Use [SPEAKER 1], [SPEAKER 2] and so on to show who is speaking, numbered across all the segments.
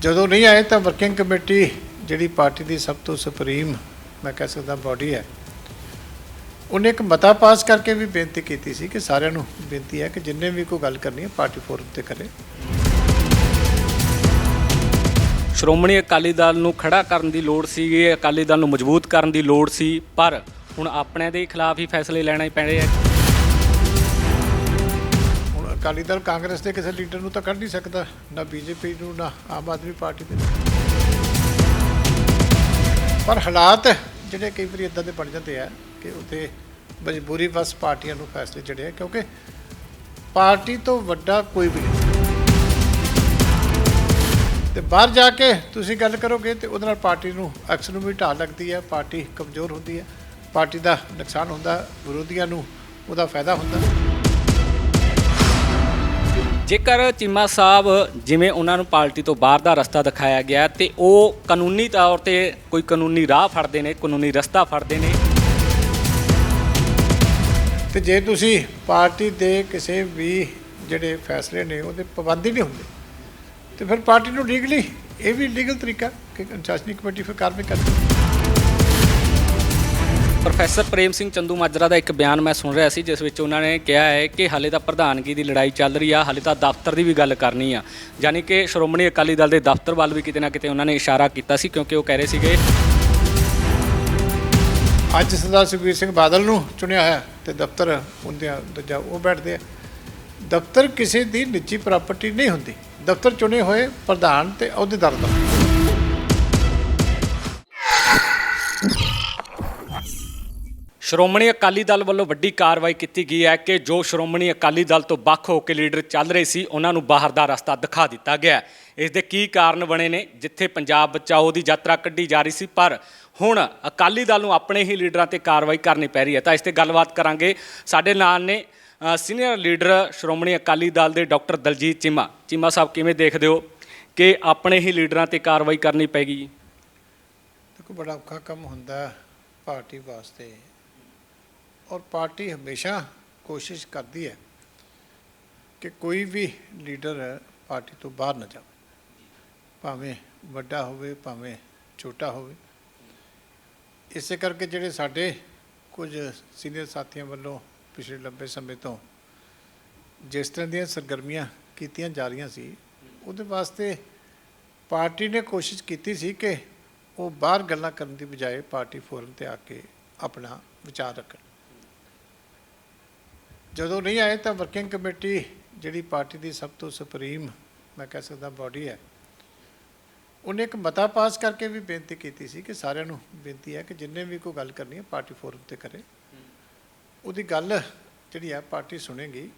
[SPEAKER 1] ਜਦੋਂ ਨਹੀਂ ਆਏ ਤਾਂ ਵਰਕਿੰਗ ਕਮੇਟੀ ਜਿਹੜੀ ਪਾਰਟੀ ਦੀ ਸਭ ਤੋਂ ਸੁਪਰੀਮ ਮੈਂ ਕਹਿ ਸਕਦਾ ਬਾਡੀ ਹੈ, ਉਹਨੇ ਇੱਕ ਮਤਾ ਪਾਸ ਕਰਕੇ ਵੀ ਬੇਨਤੀ ਕੀਤੀ ਸੀ ਕਿ ਸਾਰਿਆਂ ਨੂੰ ਬੇਨਤੀ ਹੈ ਕਿ ਜਿੰਨੇ ਵੀ ਕੋਈ ਗੱਲ ਕਰਨੀ ਹੈ ਪਾਰਟੀ ਫੋਰਮ ਤੇ ਕਰੇ।
[SPEAKER 2] ਸ਼੍ਰੋਮਣੀ ਅਕਾਲੀ ਦਲ ਨੂੰ ਖੜਾ ਕਰਨ ਦੀ ਲੋੜ ਸੀ, ਅਕਾਲੀ ਦਲ ਨੂੰ ਮਜ਼ਬੂਤ ਕਰਨ ਦੀ ਲੋੜ ਸੀ, ਪਰ ਹੁਣ ਆਪਣਿਆਂ ਦੇ ਖਿਲਾਫ ਹੀ ਫੈਸਲੇ ਲੈਣੇ ਪੈਣੇ ਆ।
[SPEAKER 1] ਅਕਾਲੀ ਦਲ ਕਾਂਗਰਸ ਦੇ ਕਿਸੇ ਲੀਡਰ ਨੂੰ ਤਾਂ ਕੱਢ ਨਹੀਂ ਸਕਦਾ, ਨਾ ਬੀਜੇਪੀ ਨੂੰ, ਨਾ ਆਮ ਆਦਮੀ ਪਾਰਟੀ ਦੇ। ਪਰ ਹਾਲਾਤ ਜਿਹੜੇ ਕਈ ਵਾਰੀ ਇਦਾਂ ਦੇ ਬਣ ਜਾਂਦੇ ਆ ਕਿ ਉੱਥੇ ਮਜਬੂਰੀ ਬਸ ਪਾਰਟੀਆਂ ਨੂੰ ਫੈਸਲੇ ਜਿਹੜੇ ਆ, ਕਿਉਂਕਿ ਪਾਰਟੀ ਤੋਂ ਵੱਡਾ ਕੋਈ ਵੀ ਨਹੀਂ। ਤੇ ਬਾਹਰ ਜਾ ਕੇ ਤੁਸੀਂ ਗੱਲ ਕਰੋਗੇ ਤੇ ਉਹਦੇ ਨਾਲ ਪਾਰਟੀ ਨੂੰ ਅਕਸਰ ਨੂੰ ਵੀ ਢਾਲ ਲੱਗਦੀ ਹੈ ਪਾਰਟੀ ਕਮਜ਼ੋਰ ਹੁੰਦੀ ਹੈ ਪਾਰਟੀ ਦਾ ਨੁਕਸਾਨ ਹੁੰਦਾ, ਵਿਰੋਧੀਆਂ ਨੂੰ ਉਹਦਾ ਫਾਇਦਾ ਹੁੰਦਾ।
[SPEAKER 2] ਜੇਕਰ ਚੀਮਾ ਸਾਹਿਬ ਜਿਵੇਂ ਉਹਨਾਂ ਨੂੰ ਪਾਰਟੀ ਤੋਂ ਬਾਹਰ ਦਾ ਰਸਤਾ ਦਿਖਾਇਆ ਗਿਆ ਤੇ ਉਹ ਕਾਨੂੰਨੀ ਤੌਰ ਤੇ ਕੋਈ ਕਾਨੂੰਨੀ ਰਾਹ ਫੜਦੇ ਨੇ, ਕਾਨੂੰਨੀ ਰਸਤਾ ਫੜਦੇ ਨੇ।
[SPEAKER 1] ਤੇ ਜੇ ਤੁਸੀਂ ਪਾਰਟੀ ਦੇ ਕਿਸੇ ਵੀ ਜਿਹੜੇ ਫੈਸਲੇ ਨੇ, ਉਹਦੇ ਪਾਬੰਦੀ ਨਹੀਂ ਹੁੰਦੇ, ਤੇ ਫਿਰ ਪਾਰਟੀ ਨੂੰ ਲੀਗਲੀ ਇਹ ਵੀ ਲੀਗਲ ਤਰੀਕਾ ਕਿ ਅਨੁਸ਼ਾਸਨੀ ਕਮੇਟੀ ਫਿਰ ਕਾਰਵਾਈ ਕਰਦੀ
[SPEAKER 2] ਪ੍ਰੋਫੈਸਰ ਪ੍ਰੇਮ ਸਿੰਘ ਚੰਦੂ ਮਾਜਰਾ ਦਾ ਇੱਕ ਬਿਆਨ ਮੈਂ ਸੁਣ ਰਿਹਾ ਸੀ, ਜਿਸ ਵਿੱਚ ਉਹਨਾਂ ਨੇ ਕਿਹਾ ਹੈ ਕਿ ਹਾਲੇ ਤਾਂ ਪ੍ਰਧਾਨਗੀ ਦੀ ਲੜਾਈ ਚੱਲ ਰਹੀ ਆ, ਹਾਲੇ ਤਾਂ ਦਫ਼ਤਰ ਦੀ ਵੀ ਗੱਲ ਕਰਨੀ ਆ। ਯਾਨੀ ਕਿ ਸ਼੍ਰੋਮਣੀ ਅਕਾਲੀ ਦਲ ਦੇ ਦਫ਼ਤਰ ਵੱਲ ਵੀ ਕਿਤੇ ਨਾ ਕਿਤੇ ਉਹਨਾਂ ਨੇ ਇਸ਼ਾਰਾ ਕੀਤਾ ਸੀ, ਕਿਉਂਕਿ ਉਹ ਕਹਿ ਰਹੇ ਸੀਗੇ
[SPEAKER 1] ਅੱਜ ਸਰਦਾਰ ਸੁਖਬੀਰ ਸਿੰਘ ਬਾਦਲ ਨੂੰ ਚੁਣਿਆ ਹੋਇਆ ਤੇ ਦਫ਼ਤਰ ਹੁੰਦਿਆਂ ਦੂਜਾ ਉਹ ਬੈਠਦੇ ਆ। ਦਫ਼ਤਰ ਕਿਸੇ ਦੀ ਨਿੱਜੀ ਪ੍ਰਾਪਰਟੀ ਨਹੀਂ ਹੁੰਦੀ। ਦਫ਼ਤਰ ਚੁਣੇ ਹੋਏ ਪ੍ਰਧਾਨ ਤੇ ਅਹੁਦੇਦਾਰ ਦਾ।
[SPEAKER 2] ਸ਼੍ਰੋਮਣੀ ਅਕਾਲੀ ਦਲ ਵੱਲੋਂ ਵੱਡੀ ਕਾਰਵਾਈ ਕੀਤੀ ਗਈ ਹੈ ਕਿ ਜੋ ਸ਼੍ਰੋਮਣੀ ਅਕਾਲੀ ਦਲ ਤੋਂ ਵੱਖ ਹੋ ਕੇ ਲੀਡਰ ਚੱਲ ਰਹੇ ਸੀ, ਉਹਨਾਂ ਨੂੰ ਬਾਹਰ ਦਾ ਰਸਤਾ ਦਿਖਾ ਦਿੱਤਾ ਗਿਆ ਇਸ ਦੇ ਕੀ ਕਾਰਨ ਬਣੇ ਨੇ, ਜਿੱਥੇ ਪੰਜਾਬ ਬਚਾਓ ਦੀ ਯਾਤਰਾ ਕੱਢੀ ਜਾ ਰਹੀ ਸੀ, ਪਰ ਹੁਣ ਅਕਾਲੀ ਦਲ ਨੂੰ ਆਪਣੇ ਹੀ ਲੀਡਰਾਂ ਤੇ ਕਾਰਵਾਈ ਕਰਨੀ ਪੈ ਰਹੀ ਹੈ। ਤਾਂ ਇਸ ਤੇ ਗੱਲਬਾਤ ਕਰਾਂਗੇ। ਸਾਡੇ ਨਾਲ ਨੇ ਸੀਨੀਅਰ ਲੀਡਰ ਸ਼੍ਰੋਮਣੀ ਅਕਾਲੀ ਦਲ ਦੇ ਡਾਕਟਰ ਦਲਜੀਤ ਚੀਮਾ। ਚੀਮਾ ਸਾਹਿਬ, ਕਿਵੇਂ ਦੇਖਦੇ ਹੋ ਕਿ ਆਪਣੇ ਹੀ ਲੀਡਰਾਂ ਤੇ ਕਾਰਵਾਈ ਕਰਨੀ ਪੈਗੀ
[SPEAKER 1] ਦੇਖੋ, ਬੜਾ ਔਖਾ ਕੰਮ ਹੁੰਦਾ ਪਾਰਟੀ ਵਾਸਤੇ। ਔਰ ਪਾਰਟੀ ਹਮੇਸ਼ਾ ਕੋਸ਼ਿਸ਼ ਕਰਦੀ ਹੈ ਕਿ ਕੋਈ ਵੀ ਲੀਡਰ ਪਾਰਟੀ ਤੋਂ ਬਾਹਰ ਨਾ ਜਾਵੇ। ਭਾਵੇਂ ਵੱਡਾ ਹੋਵੇ, ਭਾਵੇਂ ਛੋਟਾ ਹੋਵੇ। ਇਸੇ ਕਰਕੇ ਜਿਹੜੇ ਸਾਡੇ ਕੁਝ ਸੀਨੀਅਰ ਸਾਥੀਆਂ ਵੱਲੋਂ ਪਿਛਲੇ ਲੰਬੇ ਸਮੇਂ ਤੋਂ ਜਿਸ ਤਰ੍ਹਾਂ ਦੀਆਂ ਸਰਗਰਮੀਆਂ ਕੀਤੀਆਂ ਜਾ ਰਹੀਆਂ ਸੀ, ਉਹਦੇ ਵਾਸਤੇ ਪਾਰਟੀ ਨੇ ਕੋਸ਼ਿਸ਼ ਕੀਤੀ ਸੀ ਕਿ ਉਹ ਬਾਹਰ ਗੱਲਾਂ ਕਰਨ ਦੀ ਬਜਾਏ ਪਾਰਟੀ ਫੋਰਮ ਤੇ ਆ ਕੇ ਆਪਣਾ ਵਿਚਾਰ ਰੱਖਣ। ਜਦੋਂ ਨਹੀਂ ਆਏ ਤਾਂ ਵਰਕਿੰਗ ਕਮੇਟੀ ਜਿਹੜੀ ਪਾਰਟੀ ਦੀ ਸਭ ਤੋਂ ਸੁਪਰੀਮ ਮੈਂ ਕਹਿ ਸਕਦਾ ਬਾਡੀ ਹੈ, ਉਹਨੇ ਇੱਕ ਮਤਾ ਪਾਸ ਕਰਕੇ ਵੀ ਬੇਨਤੀ ਕੀਤੀ ਸੀ ਕਿ ਸਾਰਿਆਂ ਨੂੰ ਬੇਨਤੀ ਹੈ ਕਿ ਜਿੰਨੇ ਵੀ ਕੋਈ ਗੱਲ ਕਰਨੀ ਹੈ ਪਾਰਟੀ ਫੋਰਮ ਤੇ ਕਰੇ। ਉਹਦੀ ਗੱਲ ਜਿਹੜੀ ਹੈ ਪਾਰਟੀ ਸੁਣੇਗੀ।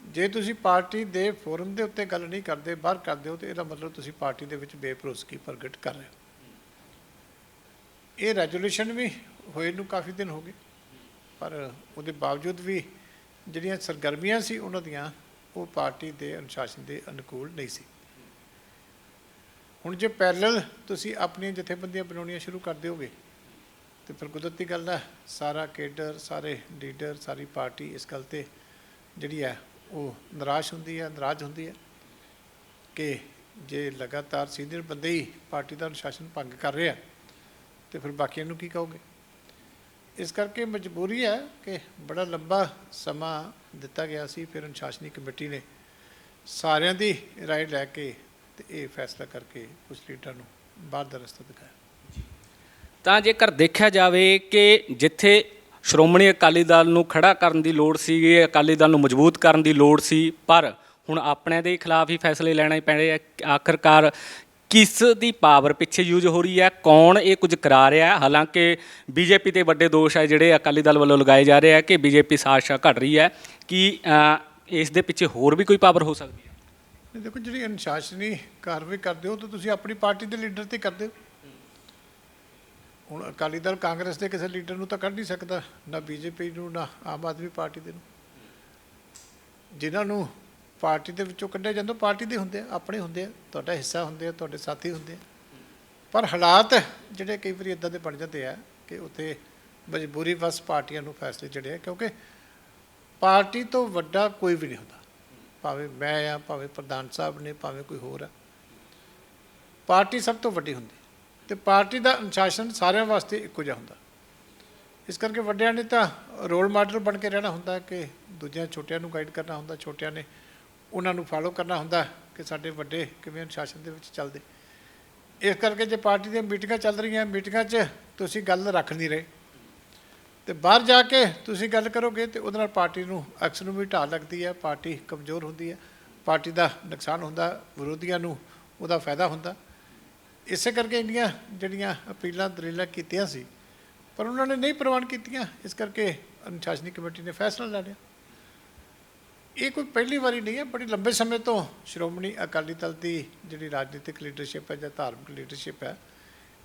[SPEAKER 1] ਜੇ ਤੁਸੀਂ ਪਾਰਟੀ ਦੇ ਫੋਰਮ ਦੇ ਉੱਤੇ ਗੱਲ ਨਹੀਂ ਕਰਦੇ, ਬਾਹਰ ਕਰਦੇ ਹੋ, ਤੇ ਇਹਦਾ ਮਤਲਬ ਤੁਸੀਂ ਪਾਰਟੀ ਦੇ ਵਿੱਚ ਬੇਭਰੋਸਗੀ ਪ੍ਰਗਟ ਕਰ ਰਹੇ ਹੋ। ਇਹ ਰੈਜੋਲੂਸ਼ਨ ਵੀ ਹੋਏ ਨੂੰ ਕਾਫੀ ਦਿਨ ਹੋ ਗਏ, ਪਰ ਉਹਦੇ ਬਾਵਜੂਦ ਵੀ ਜਿਹੜੀਆਂ ਸਰਗਰਮੀਆਂ ਸੀ, ਉਹਨਾਂ ਦੀਆਂ ਉਹ ਪਾਰਟੀ ਦੇ ਅਨੁਸ਼ਾਸਨ ਦੇ ਅਨੁਕੂਲ ਨਹੀਂ ਸੀ। ਹੁਣ ਜੇ ਪੈਰਲਲ ਤੁਸੀਂ ਆਪਣੀਆਂ ਜਥੇਬੰਦੀਆਂ ਬਣਾਉਣੀਆਂ ਸ਼ੁਰੂ ਕਰ ਦਿਓਗੇ, ਤੇ ਫਿਰ ਕੁਦਰਤੀ ਗੱਲ ਹੈ ਸਾਰਾ ਕੇਡਰ, ਸਾਰੇ ਲੀਡਰ, ਸਾਰੀ ਪਾਰਟੀ ਇਸ ਗੱਲ ਤੇ ਜਿਹੜੀ ਹੈ ਉਹ ਨਿਰਾਸ਼ ਹੁੰਦੀ ਹੈ ਨਰਾਜ਼ ਹੁੰਦੀ ਹੈ ਕਿ ਜੇ ਲਗਾਤਾਰ ਸੀਨੀਅਰ ਬੰਦੇ ਹੀ ਪਾਰਟੀ ਦਾ ਅਨੁਸ਼ਾਸਨ ਭੰਗ ਕਰ ਰਿਹਾ ਆ, ਤੇ ਫਿਰ ਬਾਕੀਆਂ ਨੂੰ ਕੀ ਕਹੋਗੇ? ਇਸ ਕਰਕੇ ਮਜਬੂਰੀ ਹੈ ਕਿ ਬੜਾ ਲੰਬਾ ਸਮਾਂ ਦਿੱਤਾ ਗਿਆ ਸੀ, ਫਿਰ ਅਨੁਸ਼ਾਸਨੀ ਕਮੇਟੀ ਨੇ ਸਾਰਿਆਂ ਦੀ ਰਾਏ ਲੈ ਕੇ ਤੇ ਇਹ ਫੈਸਲਾ ਕਰਕੇ ਕੁਝ ਲੀਡਰਾਂ ਨੂੰ ਬਾਹਰ ਦਾ ਰਸਤਾ ਦਿਖਾਇਆ।
[SPEAKER 2] ਤਾਂ ਜੇਕਰ ਦੇਖਿਆ ਜਾਵੇ ਕਿ ਜਿੱਥੇ ਸ਼੍ਰੋਮਣੀ ਅਕਾਲੀ ਦਲ ਨੂੰ ਖੜਾ ਕਰਨ ਦੀ ਲੋੜ ਸੀ ਅਕਾਲੀ ਦਲ ਨੂੰ ਮਜ਼ਬੂਤ ਕਰਨ ਦੀ ਲੋੜ ਸੀ, ਪਰ ਹੁਣ ਆਪਣਿਆਂ ਦੇ ਖਿਲਾਫ ਹੀ ਫੈਸਲੇ ਲੈਣੇ ਪੈਣੇ ਆ। ਆਖਰਕਾਰ ਕਿਸ ਦੀ ਪਾਵਰ ਪਿੱਛੇ ਯੂਜ਼ ਹੋ ਰਹੀ ਹੈ? ਕੌਣ ਇਹ ਕੁਝ ਕਰਾ ਰਿਹਾ ਹੈ? ਹਾਲਾਂਕਿ ਬੀਜੇਪੀ ਤੇ ਵੱਡੇ ਦੋਸ਼ ਹੈ ਜਿਹੜੇ ਅਕਾਲੀ ਦਲ ਵੱਲੋਂ ਲਗਾਏ ਜਾ ਰਹੇ ਆ ਕਿ ਬੀਜੇਪੀ ਸਾਜ਼ਿਸ਼ਾਂ ਘੜ ਰਹੀ ਹੈ। ਕਿ ਇਸ ਦੇ ਪਿੱਛੇ ਹੋਰ ਵੀ ਕੋਈ ਪਾਵਰ ਹੋ ਸਕਦੀ ਹੈ?
[SPEAKER 1] ਦੇਖੋ, ਜਿਹੜੀ ਅਨੁਸ਼ਾਸਨੀ ਕਾਰਵਾਈ ਕਰਦੇ ਹੋ, ਤਾਂ ਤੁਸੀਂ ਆਪਣੀ ਪਾਰਟੀ ਦੇ ਲੀਡਰ ਤੇ ਕਰਦੇ ਹੋ। ਹੁਣ ਅਕਾਲੀ ਦਲ ਕਾਂਗਰਸ ਦੇ ਕਿਸੇ ਲੀਡਰ ਨੂੰ ਤਾਂ ਕੱਢ ਨਹੀਂ ਸਕਦਾ, ਨਾ ਬੀਜੇਪੀ ਨੂੰ, ਨਾ ਆਮ ਆਦਮੀ ਪਾਰਟੀ ਦੇ ਨੂੰ। ਜਿਨ੍ਹਾਂ ਨੂੰ ਪਾਰਟੀ ਦੇ ਵਿੱਚੋਂ ਕੱਢਿਆ ਜਾਂਦਾ, ਪਾਰਟੀ ਦੇ ਹੁੰਦੇ ਆ, ਆਪਣੇ ਹੁੰਦੇ ਆ, ਤੁਹਾਡਾ ਹਿੱਸਾ ਹੁੰਦੇ ਆ, ਤੁਹਾਡੇ ਸਾਥੀ ਹੁੰਦੇ ਆ। ਪਰ ਹਾਲਾਤ ਜਿਹੜੇ ਕਈ ਵਾਰੀ ਇਦਾਂ ਦੇ ਬਣ ਜਾਂਦੇ ਆ ਕਿ ਉੱਥੇ ਮਜਬੂਰੀ ਬਸ ਪਾਰਟੀਆਂ ਨੂੰ ਫੈਸਲੇ ਜਿਹੜੇ ਆ, ਕਿਉਂਕਿ ਪਾਰਟੀ ਤੋਂ ਵੱਡਾ ਕੋਈ ਵੀ ਨਹੀਂ ਹੁੰਦਾ। ਭਾਵੇਂ ਮੈਂ ਆ, ਭਾਵੇਂ ਪ੍ਰਧਾਨ ਸਾਹਿਬ ਨੇ, ਭਾਵੇਂ ਕੋਈ ਹੋਰ ਆ। ਪਾਰਟੀ ਸਭ ਤੋਂ ਵੱਡੀ ਹੁੰਦੀ। ਤੇ ਪਾਰਟੀ ਦਾ ਅਨੁਸ਼ਾਸਨ ਸਾਰਿਆਂ ਵਾਸਤੇ ਇੱਕੋ ਜਿਹਾ ਹੁੰਦਾ। ਇਸ ਕਰਕੇ ਵੱਡਿਆਂ ਨੇ ਤਾਂ ਰੋਲ ਮਾਡਲ ਬਣ ਕੇ ਰਹਿਣਾ ਹੁੰਦਾ ਕਿ ਦੂਜਿਆਂ ਛੋਟਿਆਂ ਨੂੰ ਗਾਈਡ ਕਰਨਾ ਹੁੰਦਾ, ਛੋਟਿਆਂ ਨੇ ਉਹਨਾਂ ਨੂੰ ਫਾਲੋ ਕਰਨਾ ਹੁੰਦਾ ਕਿ ਸਾਡੇ ਵੱਡੇ ਕਿਵੇਂ ਅਨੁਸ਼ਾਸਨ ਦੇ ਵਿੱਚ ਚੱਲਦੇ। ਇਸ ਕਰਕੇ ਜੇ ਪਾਰਟੀ ਦੀਆਂ ਮੀਟਿੰਗਾਂ ਚੱਲ ਰਹੀਆਂ, ਮੀਟਿੰਗਾਂ 'ਚ ਤੁਸੀਂ ਗੱਲ ਰੱਖ ਨਹੀਂ ਰਹੇ। ਤੇ ਬਾਹਰ ਜਾ ਕੇ ਤੁਸੀਂ ਗੱਲ ਕਰੋਗੇ ਤੇ ਉਹਦੇ ਨਾਲ ਪਾਰਟੀ ਨੂੰ ਅਕਸਰ ਨੂੰ ਵੀ ਢਾਲ ਲੱਗਦੀ ਹੈ, ਪਾਰਟੀ ਕਮਜ਼ੋਰ ਹੁੰਦੀ ਹੈ। ਪਾਰਟੀ ਦਾ ਨੁਕਸਾਨ ਹੁੰਦਾ, ਵਿਰੋਧੀਆਂ ਨੂੰ ਉਹਦਾ ਫਾਇਦਾ ਹੁੰਦਾ। ਇਸੇ ਕਰਕੇ ਇੰਨੀਆਂ ਜਿਹੜੀਆਂ ਅਪੀਲਾਂ ਦਲੀਲਾਂ ਕੀਤੀਆਂ ਸੀ, ਪਰ ਉਹਨਾਂ ਨੇ ਨਹੀਂ ਪ੍ਰਵਾਨ ਕੀਤੀਆਂ। ਇਸ ਕਰਕੇ ਅਨੁਸ਼ਾਸਨੀ ਕਮੇਟੀ ਨੇ ਫੈਸਲਾ ਲੈ ਲਿਆ। ਇਹ ਕੋਈ ਪਹਿਲੀ ਵਾਰੀ ਨਹੀਂ ਹੈ, ਬੜੀ ਲੰਬੇ ਸਮੇਂ ਤੋਂ ਸ਼੍ਰੋਮਣੀ ਅਕਾਲੀ ਦਲ ਦੀ ਜਿਹੜੀ ਰਾਜਨੀਤਿਕ ਲੀਡਰਸ਼ਿਪ ਹੈ ਜਾਂ ਧਾਰਮਿਕ ਲੀਡਰਸ਼ਿਪ ਹੈ,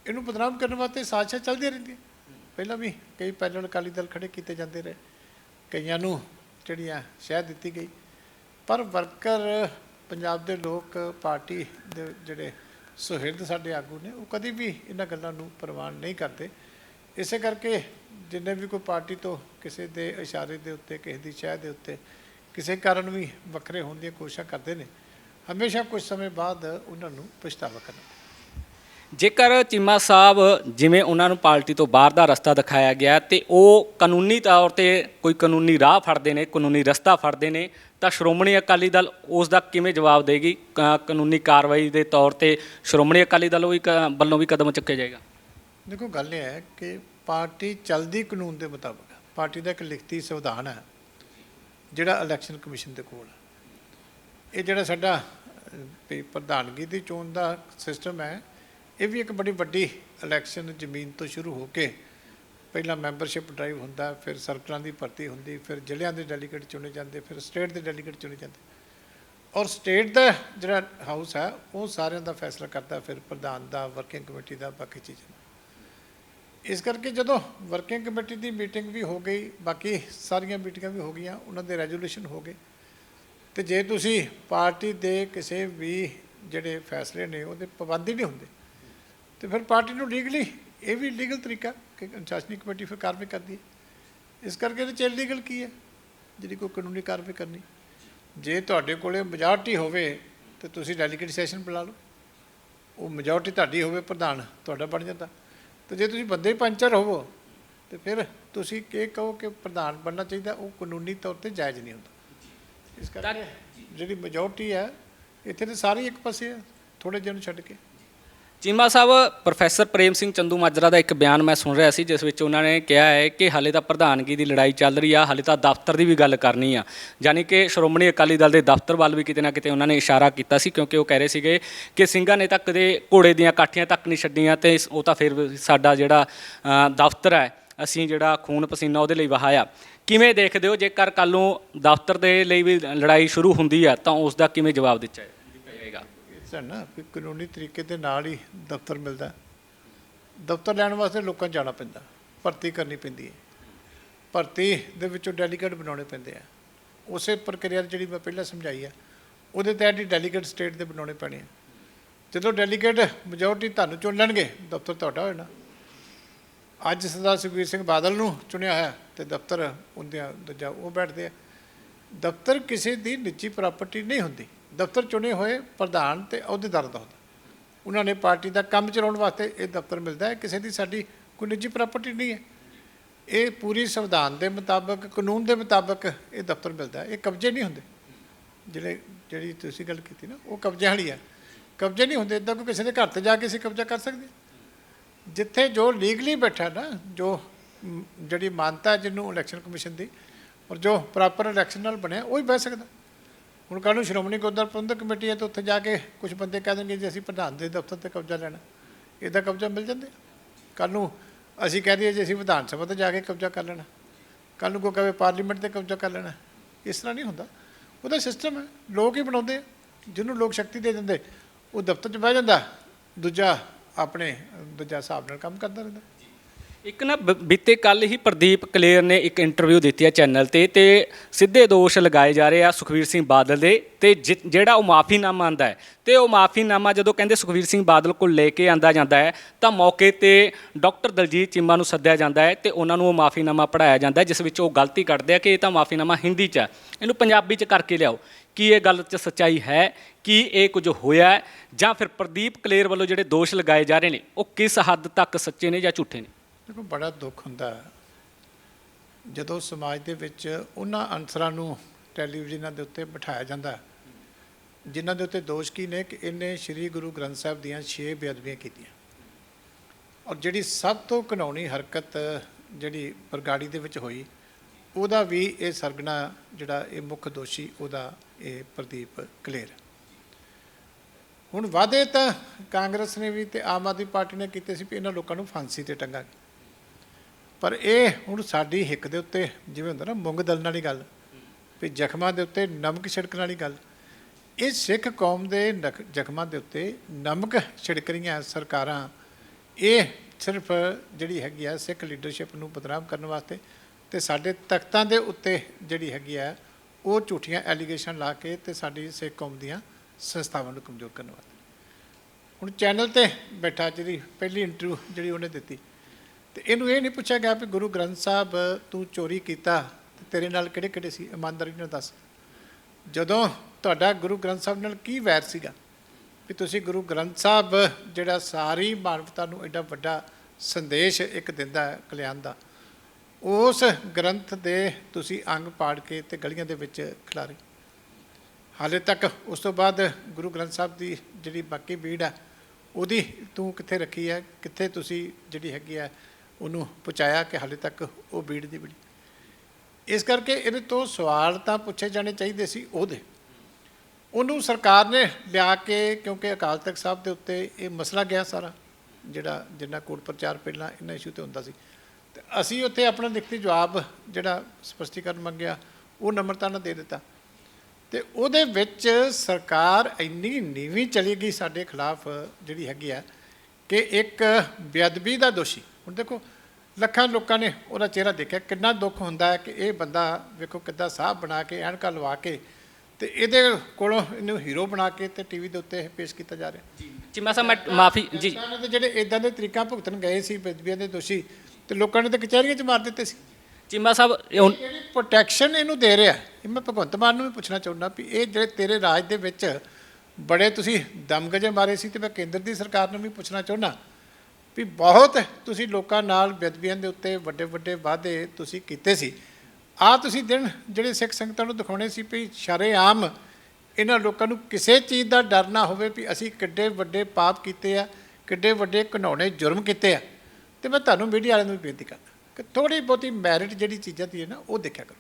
[SPEAKER 1] ਇਹਨੂੰ ਬਦਨਾਮ ਕਰਨ ਵਾਸਤੇ ਸਾਜ਼ਿਸ਼ਾਂ ਚੱਲਦੀਆਂ ਰਹਿੰਦੀਆਂ। ਪਹਿਲਾਂ ਵੀ ਕਈ ਪੈਰਲ ਅਕਾਲੀ ਦਲ ਖੜੇ ਕੀਤੇ ਜਾਂਦੇ ਰਹੇ। ਕਈਆਂ ਨੂੰ ਜਿਹੜੀਆਂ ਸ਼ਹਿ ਦਿੱਤੀ ਗਈ। ਪਰ ਵਰਕਰ ਪੰਜਾਬ ਦੇ ਲੋਕ ਪਾਰਟੀ ਦੇ ਜਿਹੜੇ ਸੁਹਿਰਦ ਸਾਡੇ ਆਗੂ ਨੇ, ਉਹ ਕਦੀ ਵੀ ਇਹਨਾਂ ਗੱਲਾਂ ਨੂੰ ਪ੍ਰਵਾਨ ਨਹੀਂ ਕਰਦੇ। ਇਸੇ ਕਰਕੇ ਜਿੰਨੇ ਵੀ ਕੋਈ ਪਾਰਟੀ ਤੋਂ ਕਿਸੇ ਦੇ ਇਸ਼ਾਰੇ ਦੇ ਉੱਤੇ, ਕਿਸੇ ਦੀ ਸ਼ਹਿ ਦੇ ਉੱਤੇ ਕਿਸੇ ਕਾਰਨ ਵੀ ਵੱਖਰੇ ਹੋਣ ਦੀਆਂ ਕੋਸ਼ਿਸ਼ਾਂ ਕਰਦੇ ਨੇ ਹਮੇਸ਼ਾ ਕੁਝ ਸਮੇਂ ਬਾਅਦ ਉਹਨਾਂ ਨੂੰ ਪਛਤਾਵਾ ਕਰਨਾ
[SPEAKER 2] ਜੇਕਰ ਚੀਮਾ ਸਾਹਿਬ ਜਿਵੇਂ ਉਹਨਾਂ ਨੂੰ ਪਾਰਟੀ ਤੋਂ ਬਾਹਰ ਦਾ ਰਸਤਾ ਦਿਖਾਇਆ ਗਿਆ ਤੇ ਉਹ ਕਾਨੂੰਨੀ ਤੌਰ ਤੇ ਕੋਈ ਕਾਨੂੰਨੀ ਰਾਹ ਫੜਦੇ ਨੇ ਕਾਨੂੰਨੀ ਰਸਤਾ ਫੜਦੇ ਨੇ ਤਾਂ ਸ਼੍ਰੋਮਣੀ ਅਕਾਲੀ ਦਲ ਉਸ ਦਾ ਕਿਵੇਂ ਜਵਾਬ ਦੇਗੀ? ਕਾ- ਕਾਨੂੰਨੀ ਕਾਰਵਾਈ ਦੇ ਤੌਰ ਤੇ ਸ਼੍ਰੋਮਣੀ ਅਕਾਲੀ ਦਲ ਵੀ ਕ- ਵੱਲੋਂ ਵੀ ਕਦਮ ਚੁੱਕਿਆ ਜਾਏਗਾ?
[SPEAKER 1] ਦੇਖੋ ਗੱਲ ਇਹ ਹੈ ਕਿ ਪਾਰਟੀ ਚੱਲਦੀ ਕਾਨੂੰਨ ਦੇ ਮੁਤਾਬਕ ਹੈ। ਪਾਰਟੀ ਦਾ ਇੱਕ ਲਿਖਤੀ ਸੰਵਿਧਾਨ ਹੈ। ਜਿਹੜਾ ਇਲੈਕਸ਼ਨ ਕਮਿਸ਼ਨ ਦੇ ਕੋਲ ਇਹ ਜਿਹੜਾ ਸਾਡਾ ਵੀ ਪ੍ਰਧਾਨਗੀ ਦੀ ਚੋਣ ਦਾ ਸਿਸਟਮ ਹੈ, ਇਹ ਵੀ ਇੱਕ ਬੜੀ ਵੱਡੀ ਇਲੈਕਸ਼ਨ ਜ਼ਮੀਨ ਤੋਂ ਸ਼ੁਰੂ ਹੋ ਕੇ ਪਹਿਲਾਂ ਮੈਂਬਰਸ਼ਿਪ ਡਰਾਈਵ ਹੁੰਦਾ, ਫਿਰ ਸਰਕਲਾਂ ਦੀ ਭਰਤੀ ਹੁੰਦੀ, ਫਿਰ ਜ਼ਿਲ੍ਹਿਆਂ ਦੇ ਡੈਲੀਗੇਟ ਚੁਣੇ ਜਾਂਦੇ, ਫਿਰ ਸਟੇਟ ਦੇ ਡੈਲੀਗੇਟ ਚੁਣੇ ਜਾਂਦੇ ਔਰ ਸਟੇਟ ਦਾ ਜਿਹੜਾ ਹਾਊਸ ਹੈ, ਉਹ ਸਾਰਿਆਂ ਦਾ ਫੈਸਲਾ ਕਰਦਾ, ਫਿਰ ਪ੍ਰਧਾਨ ਦਾ ਵਰਕਿੰਗ ਕਮੇਟੀ ਦਾ, ਬਾਕੀ ਚੀਜ਼ਾਂ ਦਾ। ਇਸ ਕਰਕੇ ਜਦੋਂ ਵਰਕਿੰਗ ਕਮੇਟੀ ਦੀ ਮੀਟਿੰਗ ਵੀ ਹੋ ਗਈ, ਬਾਕੀ ਸਾਰੀਆਂ ਮੀਟਿੰਗਾਂ ਵੀ ਹੋ ਗਈਆਂ, ਉਹਨਾਂ ਦੇ ਰੈਜੋਲੂਸ਼ਨ ਹੋ ਗਏ। ਤੇ ਜੇ ਤੁਸੀਂ ਪਾਰਟੀ ਦੇ ਕਿਸੇ ਵੀ ਜਿਹੜੇ ਫੈਸਲੇ ਨੇ, ਉਹਦੇ ਪਾਬੰਦੀ ਨਹੀਂ ਹੁੰਦੇ, ਤੇ ਫਿਰ ਪਾਰਟੀ ਨੂੰ ਲੀਗਲੀ ਇਹ ਵੀ ਲੀਗਲ ਤਰੀਕਾ ਕਿ ਅਨੁਸ਼ਾਸਨੀ ਕਮੇਟੀ ਫਿਰ ਕਾਰਵਾਈ ਕਰਦੀ ਹੈ। ਇਸ ਕਰਕੇ ਇਹਦੇ ਚ ਲੀਗਲ ਕੀ ਹੈ? ਜਿਹੜੀ ਕੋਈ ਕਾਨੂੰਨੀ ਕਾਰਵਾਈ ਕਰਨੀ। ਜੇ ਤੁਹਾਡੇ ਕੋਲੇ ਮੈਜੋਰਟੀ ਹੋਵੇ, ਤੇ ਤੁਸੀਂ ਡੈਲੀਗੇਟ ਸੈਸ਼ਨ ਬੁਲਾ ਲਓ। ਉਹ ਮੈਜੋਰਟੀ ਤੁਹਾਡੀ ਹੋਵੇ, ਪ੍ਰਧਾਨ ਤੁਹਾਡਾ ਬਣ ਜਾਂਦਾ। ਤੇ ਜੇ ਤੁਸੀਂ ਬੰਦੇ ਹੀ ਪੰਚਰ ਹੋਵੋ ਤੇ ਫਿਰ ਤੁਸੀਂ ਕੀ ਕਹੋ ਕਿ ਪ੍ਰਧਾਨ ਬਣਨਾ ਚਾਹੀਦਾ ਉਹ ਕਾਨੂੰਨੀ ਤੌਰ ਤੇ ਜਾਇਜ਼ ਨਹੀਂ ਹੁੰਦਾ। ਇਸ ਕਰਕੇ ਜਿਹੜੀ ਮੈਜੋਰਟੀ ਹੈ ਇੱਥੇ ਤੇ ਸਾਰੇ ਇੱਕ ਪਾਸੇ ਆ ਥੋੜੇ ਜਿਹੇ ਨੂੰ ਛੱਡ ਕੇ।
[SPEAKER 2] ਚੀਮਾ ਸਾਹਿਬ, ਪ੍ਰੋਫੈਸਰ ਪ੍ਰੇਮ ਸਿੰਘ ਚੰਦੂ ਮਾਜਰਾ ਦਾ ਇੱਕ ਬਿਆਨ ਮੈਂ ਸੁਣ ਰਿਹਾ ਸੀ, ਜਿਸ ਵਿੱਚ ਉਹਨਾਂ ਨੇ ਕਿਹਾ ਹੈ ਕਿ ਹਾਲੇ ਤਾਂ ਪ੍ਰਧਾਨਗੀ ਦੀ ਲੜਾਈ ਚੱਲ ਰਹੀ ਆ, ਹਾਲੇ ਤਾਂ ਦਫ਼ਤਰ ਦੀ ਵੀ ਗੱਲ ਕਰਨੀ ਆ। ਯਾਨੀ ਕਿ ਸ਼੍ਰੋਮਣੀ ਅਕਾਲੀ ਦਲ ਦੇ ਦਫ਼ਤਰ ਵੱਲ ਵੀ ਕਿਤੇ ਨਾ ਕਿਤੇ ਉਹਨਾਂ ਨੇ ਇਸ਼ਾਰਾ ਕੀਤਾ ਸੀ, ਕਿਉਂਕਿ ਉਹ ਕਹਿ ਰਹੇ ਸੀਗੇ ਕਿ ਸਿੰਘਾਂ ਨੇ ਤਾਂ ਕਦੇ ਘੋੜੇ ਦੀਆਂ ਕਾਠੀਆਂ ਤੱਕ ਨਹੀਂ ਛੱਡੀਆਂ ਤੇ ਉਹ ਤਾਂ ਫਿਰ ਸਾਡਾ ਜਿਹੜਾ ਦਫ਼ਤਰ ਹੈ, ਅਸੀਂ ਜਿਹੜਾ ਖੂਨ ਪਸੀਨਾ ਉਹਦੇ ਲਈ ਵਹਾਇਆ। ਕਿਵੇਂ ਦੇਖਦੇ ਹੋ, ਜੇਕਰ ਕੱਲ ਨੂੰ ਦਫ਼ਤਰ ਦੇ ਲਈ ਵੀ ਲੜਾਈ ਸ਼ੁਰੂ ਹੁੰਦੀ ਆ, ਤਾਂ ਉਸ ਦਾ ਕਿਵੇਂ ਜਵਾਬ ਦਿੱਤਾ ਜਾਏਗਾ?
[SPEAKER 1] ਇਸ ਨਾ ਵੀ ਕਾਨੂੰਨੀ ਤਰੀਕੇ ਦੇ ਨਾਲ ਹੀ ਦਫ਼ਤਰ ਮਿਲਦਾ ਦਫ਼ਤਰ ਲੈਣ ਵਾਸਤੇ ਲੋਕਾਂ ਜਾਣਾ ਪੈਂਦਾ, ਭਰਤੀ ਕਰਨੀ ਪੈਂਦੀ ਹੈ। ਭਰਤੀ ਦੇ ਵਿੱਚੋਂ ਡੈਲੀਗੇਟ ਬਣਾਉਣੇ ਪੈਂਦੇ ਆ। ਉਸੇ ਪ੍ਰਕਿਰਿਆ ਜਿਹੜੀ ਮੈਂ ਪਹਿਲਾਂ ਸਮਝਾਈ ਆ, ਉਹਦੇ ਤਹਿਤ ਹੀ ਡੈਲੀਗੇਟ ਸਟੇਟ ਦੇ ਬਣਾਉਣੇ ਪੈਣੇ ਆ। ਜਦੋਂ ਡੈਲੀਗੇਟ ਮੈਜੋਰਟੀ ਤੁਹਾਨੂੰ ਚੁਣ ਲੈਣਗੇ, ਦਫ਼ਤਰ ਤੁਹਾਡਾ ਹੋ ਜਾਣਾ। ਅੱਜ ਸਰਦਾਰ ਸੁਖਬੀਰ ਸਿੰਘ ਬਾਦਲ ਨੂੰ ਚੁਣਿਆ ਹੋਇਆ ਤੇ ਦਫ਼ਤਰ ਉਹਦੇ ਦੂਜਾ ਉਹ ਬੈਠਦੇ ਆ। ਦਫ਼ਤਰ ਕਿਸੇ ਦੀ ਨਿੱਜੀ ਪ੍ਰਾਪਰਟੀ ਨਹੀਂ ਹੁੰਦੀ। ਦਫ਼ਤਰ ਚੁਣੇ ਹੋਏ ਪ੍ਰਧਾਨ ਤੇ ਅਹੁਦੇਦਾਰ ਦਾ ਹੁੰਦਾ। ਉਹਨਾਂ ਨੇ ਪਾਰਟੀ ਦਾ ਕੰਮ ਚਲਾਉਣ ਵਾਸਤੇ ਇਹ ਦਫ਼ਤਰ ਮਿਲਦਾ ਹੈ। ਕਿਸੇ ਦੀ ਸਾਡੀ ਕੋਈ ਨਿੱਜੀ ਪ੍ਰਾਪਰਟੀ ਨਹੀਂ ਹੈ। ਇਹ ਪੂਰੀ ਸੰਵਿਧਾਨ ਦੇ ਮੁਤਾਬਕ, ਕਾਨੂੰਨ ਦੇ ਮੁਤਾਬਕ ਇਹ ਦਫ਼ਤਰ ਮਿਲਦਾ ਇਹ ਕਬਜ਼ੇ ਨਹੀਂ ਹੁੰਦੇ। ਜਿਹੜੇ, ਜਿਹੜੀ ਤੁਸੀਂ ਗੱਲ ਕੀਤੀ ਨਾ, ਉਹ ਕਬਜ਼ੇ ਵਾਲੀ ਆ ਕਬਜ਼ੇ ਨਹੀਂ ਹੁੰਦੇ। ਇਦਾਂ ਕੋਈ ਕਿਸੇ ਦੇ ਘਰ ਤੇ ਜਾ ਕੇ ਅਸੀਂ ਕਬਜ਼ਾ ਕਰ ਸਕਦੇ ਜਿੱਥੇ ਜੋ ਲੀਗਲੀ ਬੈਠਾ ਨਾ, ਜੋ ਜਿਹੜੀ ਮਾਨਤਾ ਜਿਹਨੂੰ ਇਲੈਕਸ਼ਨ ਕਮਿਸ਼ਨ ਦੀ, ਔਰ ਜੋ ਪ੍ਰੋਪਰ ਇਲੈਕਸ਼ਨ ਨਾਲ ਬਣਿਆ, ਉਹ ਹੀ ਬਹਿ ਸਕਦਾ। ਹੁਣ ਕੱਲ੍ਹ ਨੂੰ ਸ਼੍ਰੋਮਣੀ ਗੁਰਦੁਆਰਾ ਪ੍ਰਬੰਧਕ ਕਮੇਟੀ ਹੈ ਤਾਂ ਉੱਥੇ ਜਾ ਕੇ ਕੁਝ ਬੰਦੇ ਕਹਿ ਦੇਣਗੇ ਜੀ ਅਸੀਂ ਪ੍ਰਧਾਨ ਦੇ ਦਫ਼ਤਰ ਤੇ ਕਬਜ਼ਾ ਲੈਣਾ। ਇਹਦਾ ਕਬਜ਼ਾ ਮਿਲ ਜਾਂਦੇ। ਕੱਲ੍ਹ ਨੂੰ ਅਸੀਂ ਕਹਿ ਦਈਏ ਜੀ ਅਸੀਂ ਵਿਧਾਨ ਸਭਾ ਤੇ ਜਾ ਕੇ ਕਬਜ਼ਾ ਕਰ ਲੈਣਾ। ਕੱਲ੍ਹ ਨੂੰ ਕੋਈ ਕਹੇ ਪਾਰਲੀਮੈਂਟ ਤੇ ਕਬਜ਼ਾ ਕਰ ਲੈਣਾ। ਇਸ ਤਰ੍ਹਾਂ ਨਹੀਂ ਹੁੰਦਾ। ਉਹਦਾ ਸਿਸਟਮ ਹੈ। ਲੋਕ ਹੀ ਬਣਾਉਂਦੇ ਜਿਹਨੂੰ ਲੋਕ ਸ਼ਕਤੀ ਦੇ ਦਿੰਦੇ, ਉਹ ਦਫ਼ਤਰ 'ਚ ਬਹਿ ਜਾਂਦਾ। ਦੂਜਾ ਆਪਣੇ, ਦੂਜਾ ਹਿਸਾਬ ਨਾਲ ਕੰਮ ਕਰਦਾ ਰਹਿੰਦਾ।
[SPEAKER 2] ਇੱਕ ਨਾ ਬ- ਬੀਤੇ ਕੱਲ ਹੀ ਪ੍ਰਦੀਪ ਕਲੇਰ ਨੇ ਇੱਕ ਇੰਟਰਵਿਊ ਦਿੱਤੀ ਹੈ ਚੈਨਲ ਤੇ ਤੇ ਸਿੱਧੇ ਦੋਸ਼ ਲਗਾਏ ਜਾ ਰਹੇ ਆ ਸੁਖਵੀਰ ਸਿੰਘ ਬਾਦਲ ਦੇ, ਤੇ ਜਿ- ਜਿਹੜਾ ਉਹ ਮਾਫੀਨਾਮਾ ਆਂਦਾ ਹੈ, ਤੇ ਉਹ ਮਾਫੀਨਾਮਾ ਜਦੋਂ ਕਹਿੰਦੇ ਸੁਖਵੀਰ ਸਿੰਘ ਬਾਦਲ ਕੋਲ ਲੈ ਕੇ ਆਂਦਾ ਜਾਂਦਾ ਹੈ, ਤਾਂ ਮੌਕੇ ਤੇ ਡਾਕਟਰ ਦਲਜੀਤ ਚੀਮਾ ਨੂੰ ਸੱਦਿਆ ਜਾਂਦਾ ਹੈ ਤੇ ਉਹਨਾਂ ਨੂੰ ਉਹ ਮਾਫੀਨਾਮਾ ਪੜਾਇਆ ਜਾਂਦਾ ਹੈ, ਜਿਸ ਵਿੱਚ ਉਹ ਗਲਤੀ ਕੱਢਦੇ ਆ ਕਿ ਇਹ ਤਾਂ ਮਾਫੀਨਾਮਾ ਹਿੰਦੀ 'ਚ ਹੈ। ਇਹਨੂੰ ਪੰਜਾਬੀ 'ਚ ਕਰਕੇ ਲਿਆਓ, ਕੀ ਇਹ ਗੱਲ 'ਚ ਸੱਚਾਈ ਹੈ, ਕੀ ਇਹ ਕੁਝ ਹੋਇਆ ਹੈ, ਜਾਂ ਫਿਰ ਪ੍ਰਦੀਪ ਕਲੇਰ ਵੱਲੋਂ ਜਿਹੜੇ ਦੋਸ਼ ਲਗਾਏ ਜਾ ਰਹੇ ਨੇ, ਉਹ ਕਿਸ ਹੱਦ ਤੱਕ ਸੱਚੇ ਨੇ ਜਾਂ ਝੂਠੇ ਨੇ?
[SPEAKER 1] ਦੇਖੋ ਬੜਾ ਦੁੱਖ ਹੁੰਦਾ ਜਦੋਂ ਸਮਾਜ ਦੇ ਵਿੱਚ ਉਹਨਾਂ ਅਨਸਰਾਂ ਨੂੰ ਟੈਲੀਵਿਜ਼ਨਾਂ ਦੇ ਉੱਤੇ ਬਿਠਾਇਆ ਜਾਂਦਾ ਜਿਨ੍ਹਾਂ ਦੇ ਉੱਤੇ ਦੋਸ਼ ਕੀ ਨੇ ਕਿ ਇਹਨੇ ਸ੍ਰੀ ਗੁਰੂ ਗ੍ਰੰਥ ਸਾਹਿਬ ਦੀਆਂ 6 ਬੇਅਦਬੀਆਂ ਕੀਤੀਆਂ। ਔਰ ਜਿਹੜੀ ਸਭ ਤੋਂ ਘਿਨਾਉਣੀ ਹਰਕਤ ਜਿਹੜੀ ਬਰਗਾੜੀ ਦੇ ਵਿੱਚ ਹੋਈ, ਉਹਦਾ ਵੀ ਇਹ ਸਰਗਣਾ ਜਿਹੜਾ ਇਹ ਮੁੱਖ ਦੋਸ਼ੀ ਉਹਦਾ ਇਹ ਪ੍ਰਦੀਪ ਕਲੇਰ। ਹੁਣ ਵਾਅਦੇ ਤਾਂ ਕਾਂਗਰਸ ਨੇ ਵੀ ਤੇ ਆਮ ਆਦਮੀ ਪਾਰਟੀ ਨੇ ਕੀਤੇ ਸੀ ਵੀ ਇਹਨਾਂ ਲੋਕਾਂ ਨੂੰ ਫਾਂਸੀ ਤੇ ਟੰਗਾਂਗੇ। ਪਰ ਇਹ ਹੁਣ ਸਾਡੀ ਹਿੱਕ ਦੇ ਉੱਤੇ ਜਿਵੇਂ ਹੁੰਦਾ ਨਾ ਮੂੰਗ ਦਲਣ ਵਾਲੀ ਗੱਲ, ਵੀ ਜ਼ਖਮਾਂ ਦੇ ਉੱਤੇ ਨਮਕ ਛਿੜਕਣ ਵਾਲੀ ਗੱਲ, ਇਹ ਸਿੱਖ ਕੌਮ ਦੇ ਨਖ- ਜ਼ਖਮਾਂ ਦੇ ਉੱਤੇ ਨਮਕ ਛਿੜਕ ਰਹੀਆਂ ਸਰਕਾਰਾਂ, ਇਹ ਸਿਰਫ ਜਿਹੜੀ ਹੈਗੀ ਆ ਸਿੱਖ ਲੀਡਰਸ਼ਿਪ ਨੂੰ ਬਦਨਾਮ ਕਰਨ ਵਾਸਤੇ ਤੇ ਸਾਡੇ ਤਖਤਾਂ ਦੇ ਉੱਤੇ ਜਿਹੜੀ ਹੈਗੀ ਆ, ਉਹ ਝੂਠੀਆਂ ਐਲੀਗੇਸ਼ਨ ਲਾ ਕੇ ਤੇ ਸਾਡੀ ਸਿੱਖ ਕੌਮ ਦੀਆਂ ਸੰਸਥਾਵਾਂ ਨੂੰ ਕਮਜ਼ੋਰ ਕਰਨ ਵਾਸਤੇ। ਹੁਣ ਚੈਨਲ ਤੇ ਬੈਠਾ ਜਿਹੜੀ ਪਹਿਲੀ ਇੰਟਰਵਿਊ ਜਿਹੜੀ ਉਹਨੇ ਦਿੱਤੀ ਤੇ ਇਹਨੂੰ ਇਹ ਨਹੀਂ ਪੁੱਛਿਆ ਗਿਆ ਵੀ ਗੁਰੂ ਗ੍ਰੰਥ ਸਾਹਿਬ, ਤੂੰ ਚੋਰੀ ਕੀਤਾ, ਤੇ ਤੇਰੇ ਨਾਲ ਕਿਹੜੇ ਕਿਹੜੇ ਸੀ? ਇਮਾਨਦਾਰੀ ਨਾਲ ਦੱਸ। ਜਦੋਂ ਤੁਹਾਡਾ ਗੁਰੂ ਗ੍ਰੰਥ ਸਾਹਿਬ ਨਾਲ ਕੀ ਵੈਰ ਸੀਗਾ? ਵੀ ਤੁਸੀਂ ਗੁਰੂ ਗ੍ਰੰਥ ਸਾਹਿਬ ਜਿਹੜਾ ਸਾਰੀ ਮਾਨਵਤਾ ਨੂੰ ਐਡਾ ਵੱਡਾ ਸੰਦੇਸ਼ ਇੱਕ ਦਿੰਦਾ ਹੈ, ਕਲਿਆਣ ਦਾ, ਉਸ ਗ੍ਰੰਥ ਦੇ ਤੁਸੀਂ ਅੰਗ ਪਾੜ ਕੇ ਤੇ ਗਲੀਆਂ ਦੇ ਵਿੱਚ ਖਿਲਾਰੇ। ਹਾਲੇ ਤੱਕ ਉਸ ਤੋਂ ਬਾਅਦ ਗੁਰੂ ਗ੍ਰੰਥ ਸਾਹਿਬ ਦੀ ਜਿਹੜੀ ਬਾਕੀ ਬੀੜ ਹੈ, ਉਹਦੀ ਤੂੰ ਕਿੱਥੇ ਰੱਖੀ ਹੈ? ਕਿੱਥੇ ਤੁਸੀਂ ਜਿਹੜੀ ਹੈਗੀ ਹੈ ਉਹਨੂੰ ਪਹੁੰਚਾਇਆ ਕਿ ਹਾਲੇ ਤੱਕ ਉਹ ਬੀੜ ਦੀ ਬੀੜੀ। ਇਸ ਕਰਕੇ ਇਹਦੇ ਤੋਂ ਸਵਾਲ ਤਾਂ ਪੁੱਛੇ ਜਾਣੇ ਚਾਹੀਦੇ ਸੀ ਉਹਦੇ। ਉਹਨੂੰ ਸਰਕਾਰ ਨੇ ਲਿਆ ਕੇ, ਕਿਉਂਕਿ ਅਕਾਲ ਤਖਤ ਸਾਹਿਬ ਦੇ ਉੱਤੇ ਇਹ ਮਸਲਾ ਗਿਆ ਸਾਰਾ, ਜਿਹੜਾ ਜਿੰਨਾ ਕੋਟ ਪ੍ਰਚਾਰ ਪਹਿਲਾਂ ਇਹਨਾਂ ਇਸ਼ੂ ਤੇ ਹੁੰਦਾ ਸੀ। ਤੇ ਅਸੀਂ ਉੱਥੇ ਆਪਣਾ ਲਿਖਤੀ ਜਵਾਬ ਜਿਹੜਾ ਸਪਸ਼ਟੀਕਰਨ ਮੰਗਿਆ, ਉਹ ਨਮਰਤਾ ਨਾਲ ਦੇ ਦਿੱਤਾ। ਤੇ ਉਹਦੇ ਵਿੱਚ ਸਰਕਾਰ ਇੰਨੀ ਨੀਵੀਂ ਚਲੀ ਗਈ ਸਾਡੇ ਖਿਲਾਫ ਜਿਹੜੀ ਹੈਗੀ ਆ ਕਿ ਇੱਕ ਬੇਅਦਬੀ ਦਾ ਦੋਸ਼ੀ। ਹੁਣ ਦੇਖੋ ਲੱਖਾਂ ਲੋਕਾਂ ਨੇ ਉਹਦਾ ਚਿਹਰਾ ਦੇਖਿਆ ਕਿੰਨਾ ਦੁੱਖ ਹੁੰਦਾ ਹੈ ਕਿ ਇਹ ਬੰਦਾ ਵੇਖੋ ਕਿੱਦਾਂ ਸਾਹ ਬਣਾ ਕੇ ਐਨਕਾਂ ਲਵਾ ਕੇ ਤੇ ਇਹਦੇ ਕੋਲੋਂ ਇਹਨੂੰ ਹੀਰੋ ਬਣਾ ਕੇ ਤੇ ਟੀਵੀ ਦੇ ਉੱਤੇ ਇਹ ਪੇਸ਼ ਕੀਤਾ ਜਾ ਰਿਹਾ।
[SPEAKER 2] ਚਿਮਾ ਸਾਹਿਬ ਮੈਂ ਮਾਫੀ ਜੀ।
[SPEAKER 1] ਤੇ ਜਿਹੜੇ ਇਦਾਂ ਦੇ ਤਰੀਕਾ ਭੁਗਤਣ ਗਏ ਸੀ ਬੇਅਦਬੀਆਂ ਦੇ ਦੋਸ਼ੀ ਤੇ ਲੋਕਾਂ ਨੇ ਤਾਂ ਕਚਹਿਰੀਆਂ 'ਚ ਮਾਰ ਦਿੱਤੇ ਸੀ।
[SPEAKER 2] ਚਿਮਾ ਸਾਹਿਬ
[SPEAKER 1] ਜਿਹੜੀ ਪ੍ਰੋਟੈਕਸ਼ਨ ਇਹਨੂੰ ਦੇ ਰਿਹਾ ਇਹ ਮੈਂ ਭਗਵੰਤ ਮਾਨ ਨੂੰ ਵੀ ਪੁੱਛਣਾ ਚਾਹੁੰਦਾ ਵੀ ਇਹ ਜਿਹੜੇ ਤੇਰੇ ਰਾਜ ਦੇ ਵਿੱਚ ਬੜੇ ਤੁਸੀਂ ਦਮਗਜੇ ਮਾਰੇ ਸੀ ਤੇ ਮੈਂ ਕੇਂਦਰ ਦੀ ਸਰਕਾਰ ਨੂੰ ਵੀ ਪੁੱਛਣਾ ਚਾਹੁੰਦਾ ਵੀ ਬਹੁਤ ਤੁਸੀਂ ਲੋਕਾਂ ਨਾਲ ਬੇਅਦਬੀਆਂ ਦੇ ਉੱਤੇ ਵੱਡੇ ਵੱਡੇ ਵਾਅਦੇ ਤੁਸੀਂ ਕੀਤੇ ਸੀ। ਆ ਤੁਸੀਂ ਦਿਨ ਜਿਹੜੇ ਸਿੱਖ ਸੰਗਤਾਂ ਨੂੰ ਦਿਖਾਉਣੇ ਸੀ ਵੀ ਸ਼ਰੇਆਮ ਇਹਨਾਂ ਲੋਕਾਂ ਨੂੰ ਕਿਸੇ ਚੀਜ਼ ਦਾ ਡਰ ਨਾ ਹੋਵੇ ਵੀ ਅਸੀਂ ਕਿੱਡੇ ਵੱਡੇ ਪਾਪ ਕੀਤੇ ਆ, ਕਿੱਡੇ ਵੱਡੇ ਘਿਨਾਉਣੇ ਜੁਰਮ ਕੀਤੇ ਆ। ਤੇ ਮੈਂ ਤੁਹਾਨੂੰ ਮੀਡੀਆ ਵਾਲਿਆਂ ਨੂੰ ਵੀ ਬੇਨਤੀ ਕਰਦਾ ਕਿ ਥੋੜੀ ਬਹੁਤੀ ਮੈਰਿਟ ਜਿਹੜੀ ਚੀਜ਼ਾਂ ਦੀ ਹੈ ਨਾ, ਉਹ ਦੇਖਿਆ ਕਰੋ।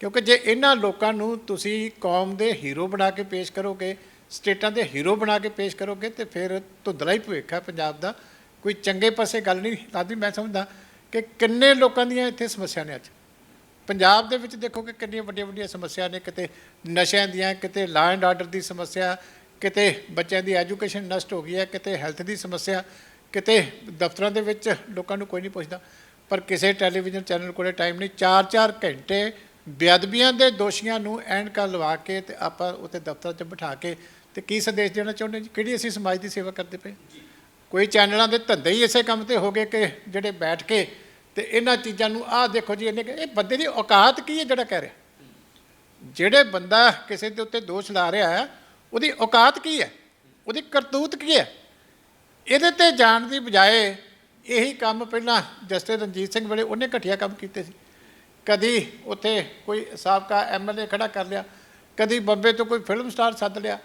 [SPEAKER 1] ਕਿਉਂਕਿ ਜੇ ਇਹਨਾਂ ਲੋਕਾਂ ਨੂੰ ਤੁਸੀਂ ਕੌਮ ਦੇ ਹੀਰੋ ਬਣਾ ਕੇ ਪੇਸ਼ ਕਰੋਗੇ ਸਟੇਟਾਂ ਦੇ ਹੀਰੋ ਬਣਾ ਕੇ ਪੇਸ਼ ਕਰੋਗੇ ਤੇ ਫਿਰ ਧੁੰਦਲਾ ਹੀ ਭਵਿੱਖ ਹੈ ਪੰਜਾਬ ਦਾ। ਕੋਈ ਚੰਗੇ ਪਾਸੇ ਗੱਲ ਨਹੀਂ ਲੱਗਦੀ ਮੈਂ ਸਮਝਦਾ ਕਿ ਕਿੰਨੇ ਲੋਕਾਂ ਦੀਆਂ ਇੱਥੇ ਸਮੱਸਿਆ ਨੇ ਅੱਜ। ਪੰਜਾਬ ਦੇ ਵਿੱਚ ਦੇਖੋ ਕਿ ਕਿੰਨੀਆਂ ਵੱਡੀਆਂ ਵੱਡੀਆਂ ਸਮੱਸਿਆ ਨੇ, ਕਿਤੇ ਨਸ਼ਿਆਂ ਦੀਆਂ, ਕਿਤੇ ਲਾ ਐਂਡ ਆਰਡਰ ਦੀ ਸਮੱਸਿਆ, ਕਿਤੇ ਬੱਚਿਆਂ ਦੀ ਐਜੂਕੇਸ਼ਨ ਨਸ਼ਟ ਹੋ ਗਈ ਹੈ, ਕਿਤੇ ਹੈਲਥ ਦੀ ਸਮੱਸਿਆ, ਕਿਤੇ ਦਫ਼ਤਰਾਂ ਦੇ ਵਿੱਚ ਲੋਕਾਂ ਨੂੰ ਕੋਈ ਨਹੀਂ ਪੁੱਛਦਾ। ਪਰ ਕਿਸੇ ਟੈਲੀਵਿਜ਼ਨ ਚੈਨਲ ਕੋਲੇ ਟਾਈਮ ਨਹੀਂ 4-4 ਘੰਟੇ ਬੇਅਦਬੀਆਂ ਦੇ ਦੋਸ਼ੀਆਂ ਨੂੰ ਐਨਕਾਂ ਲਵਾ ਕੇ ਤੇ ਆਪਾਂ ਉੱਥੇ ਦਫ਼ਤਰ 'ਚ ਬਿਠਾ ਕੇ ਤੇ ਕੀ ਸੰਦੇਸ਼ ਦੇਣਾ ਚਾਹੁੰਦੇ ਜੀ? ਕਿਹੜੀ ਅਸੀਂ ਸਮਾਜ ਦੀ ਸੇਵਾ ਕਰਦੇ ਪਏ? ਕੋਈ ਚੈਨਲਾਂ ਦੇ ਧੰਦੇ ਹੀ ਇਸੇ ਕੰਮ ਤੇ ਹੋ ਗਏ ਕਿ ਜਿਹੜੇ ਬੈਠ ਕੇ ਤੇ ਇਹਨਾਂ ਚੀਜ਼ਾਂ ਨੂੰ, ਆਹ ਦੇਖੋ ਜੀ, ਇਹਨੇ ਇਹ ਬੰਦੇ ਦੀ ਔਕਾਤ ਕੀ ਹੈ ਜਿਹੜਾ ਕਹਿ ਰਿਹਾ? ਜਿਹੜੇ ਬੰਦਾ ਕਿਸੇ ਦੇ ਉੱਤੇ ਦੋਸ਼ ਲਾ ਰਿਹਾ ਹੈ, ਉਹਦੀ ਔਕਾਤ ਕੀ ਹੈ? ਉਹਦੀ ਕਰਤੂਤ ਕੀ ਹੈ? ਇਹਦੇ ਤੇ ਜਾਣ ਦੀ ਬਜਾਏ ਇਹੀ ਕੰਮ ਪਹਿਲਾਂ ਜਸਟਿਸ ਰਣਜੀਤ ਸਿੰਘ ਵੇਲੇ ਉਹਨੇ ਘਟੀਆ ਕੰਮ ਕੀਤੇ ਸੀ। ਕਦੀ ਉੱਥੇ ਕੋਈ ਸਾਬਕਾ ਐਮਐਲਏ ਖੜਾ ਕਰ ਲਿਆ, ਕਦੀ ਬੰਬੇ ਤੋਂ ਕੋਈ ਫਿਲਮ ਸਟਾਰ ਸੱਦ ਲਿਆ,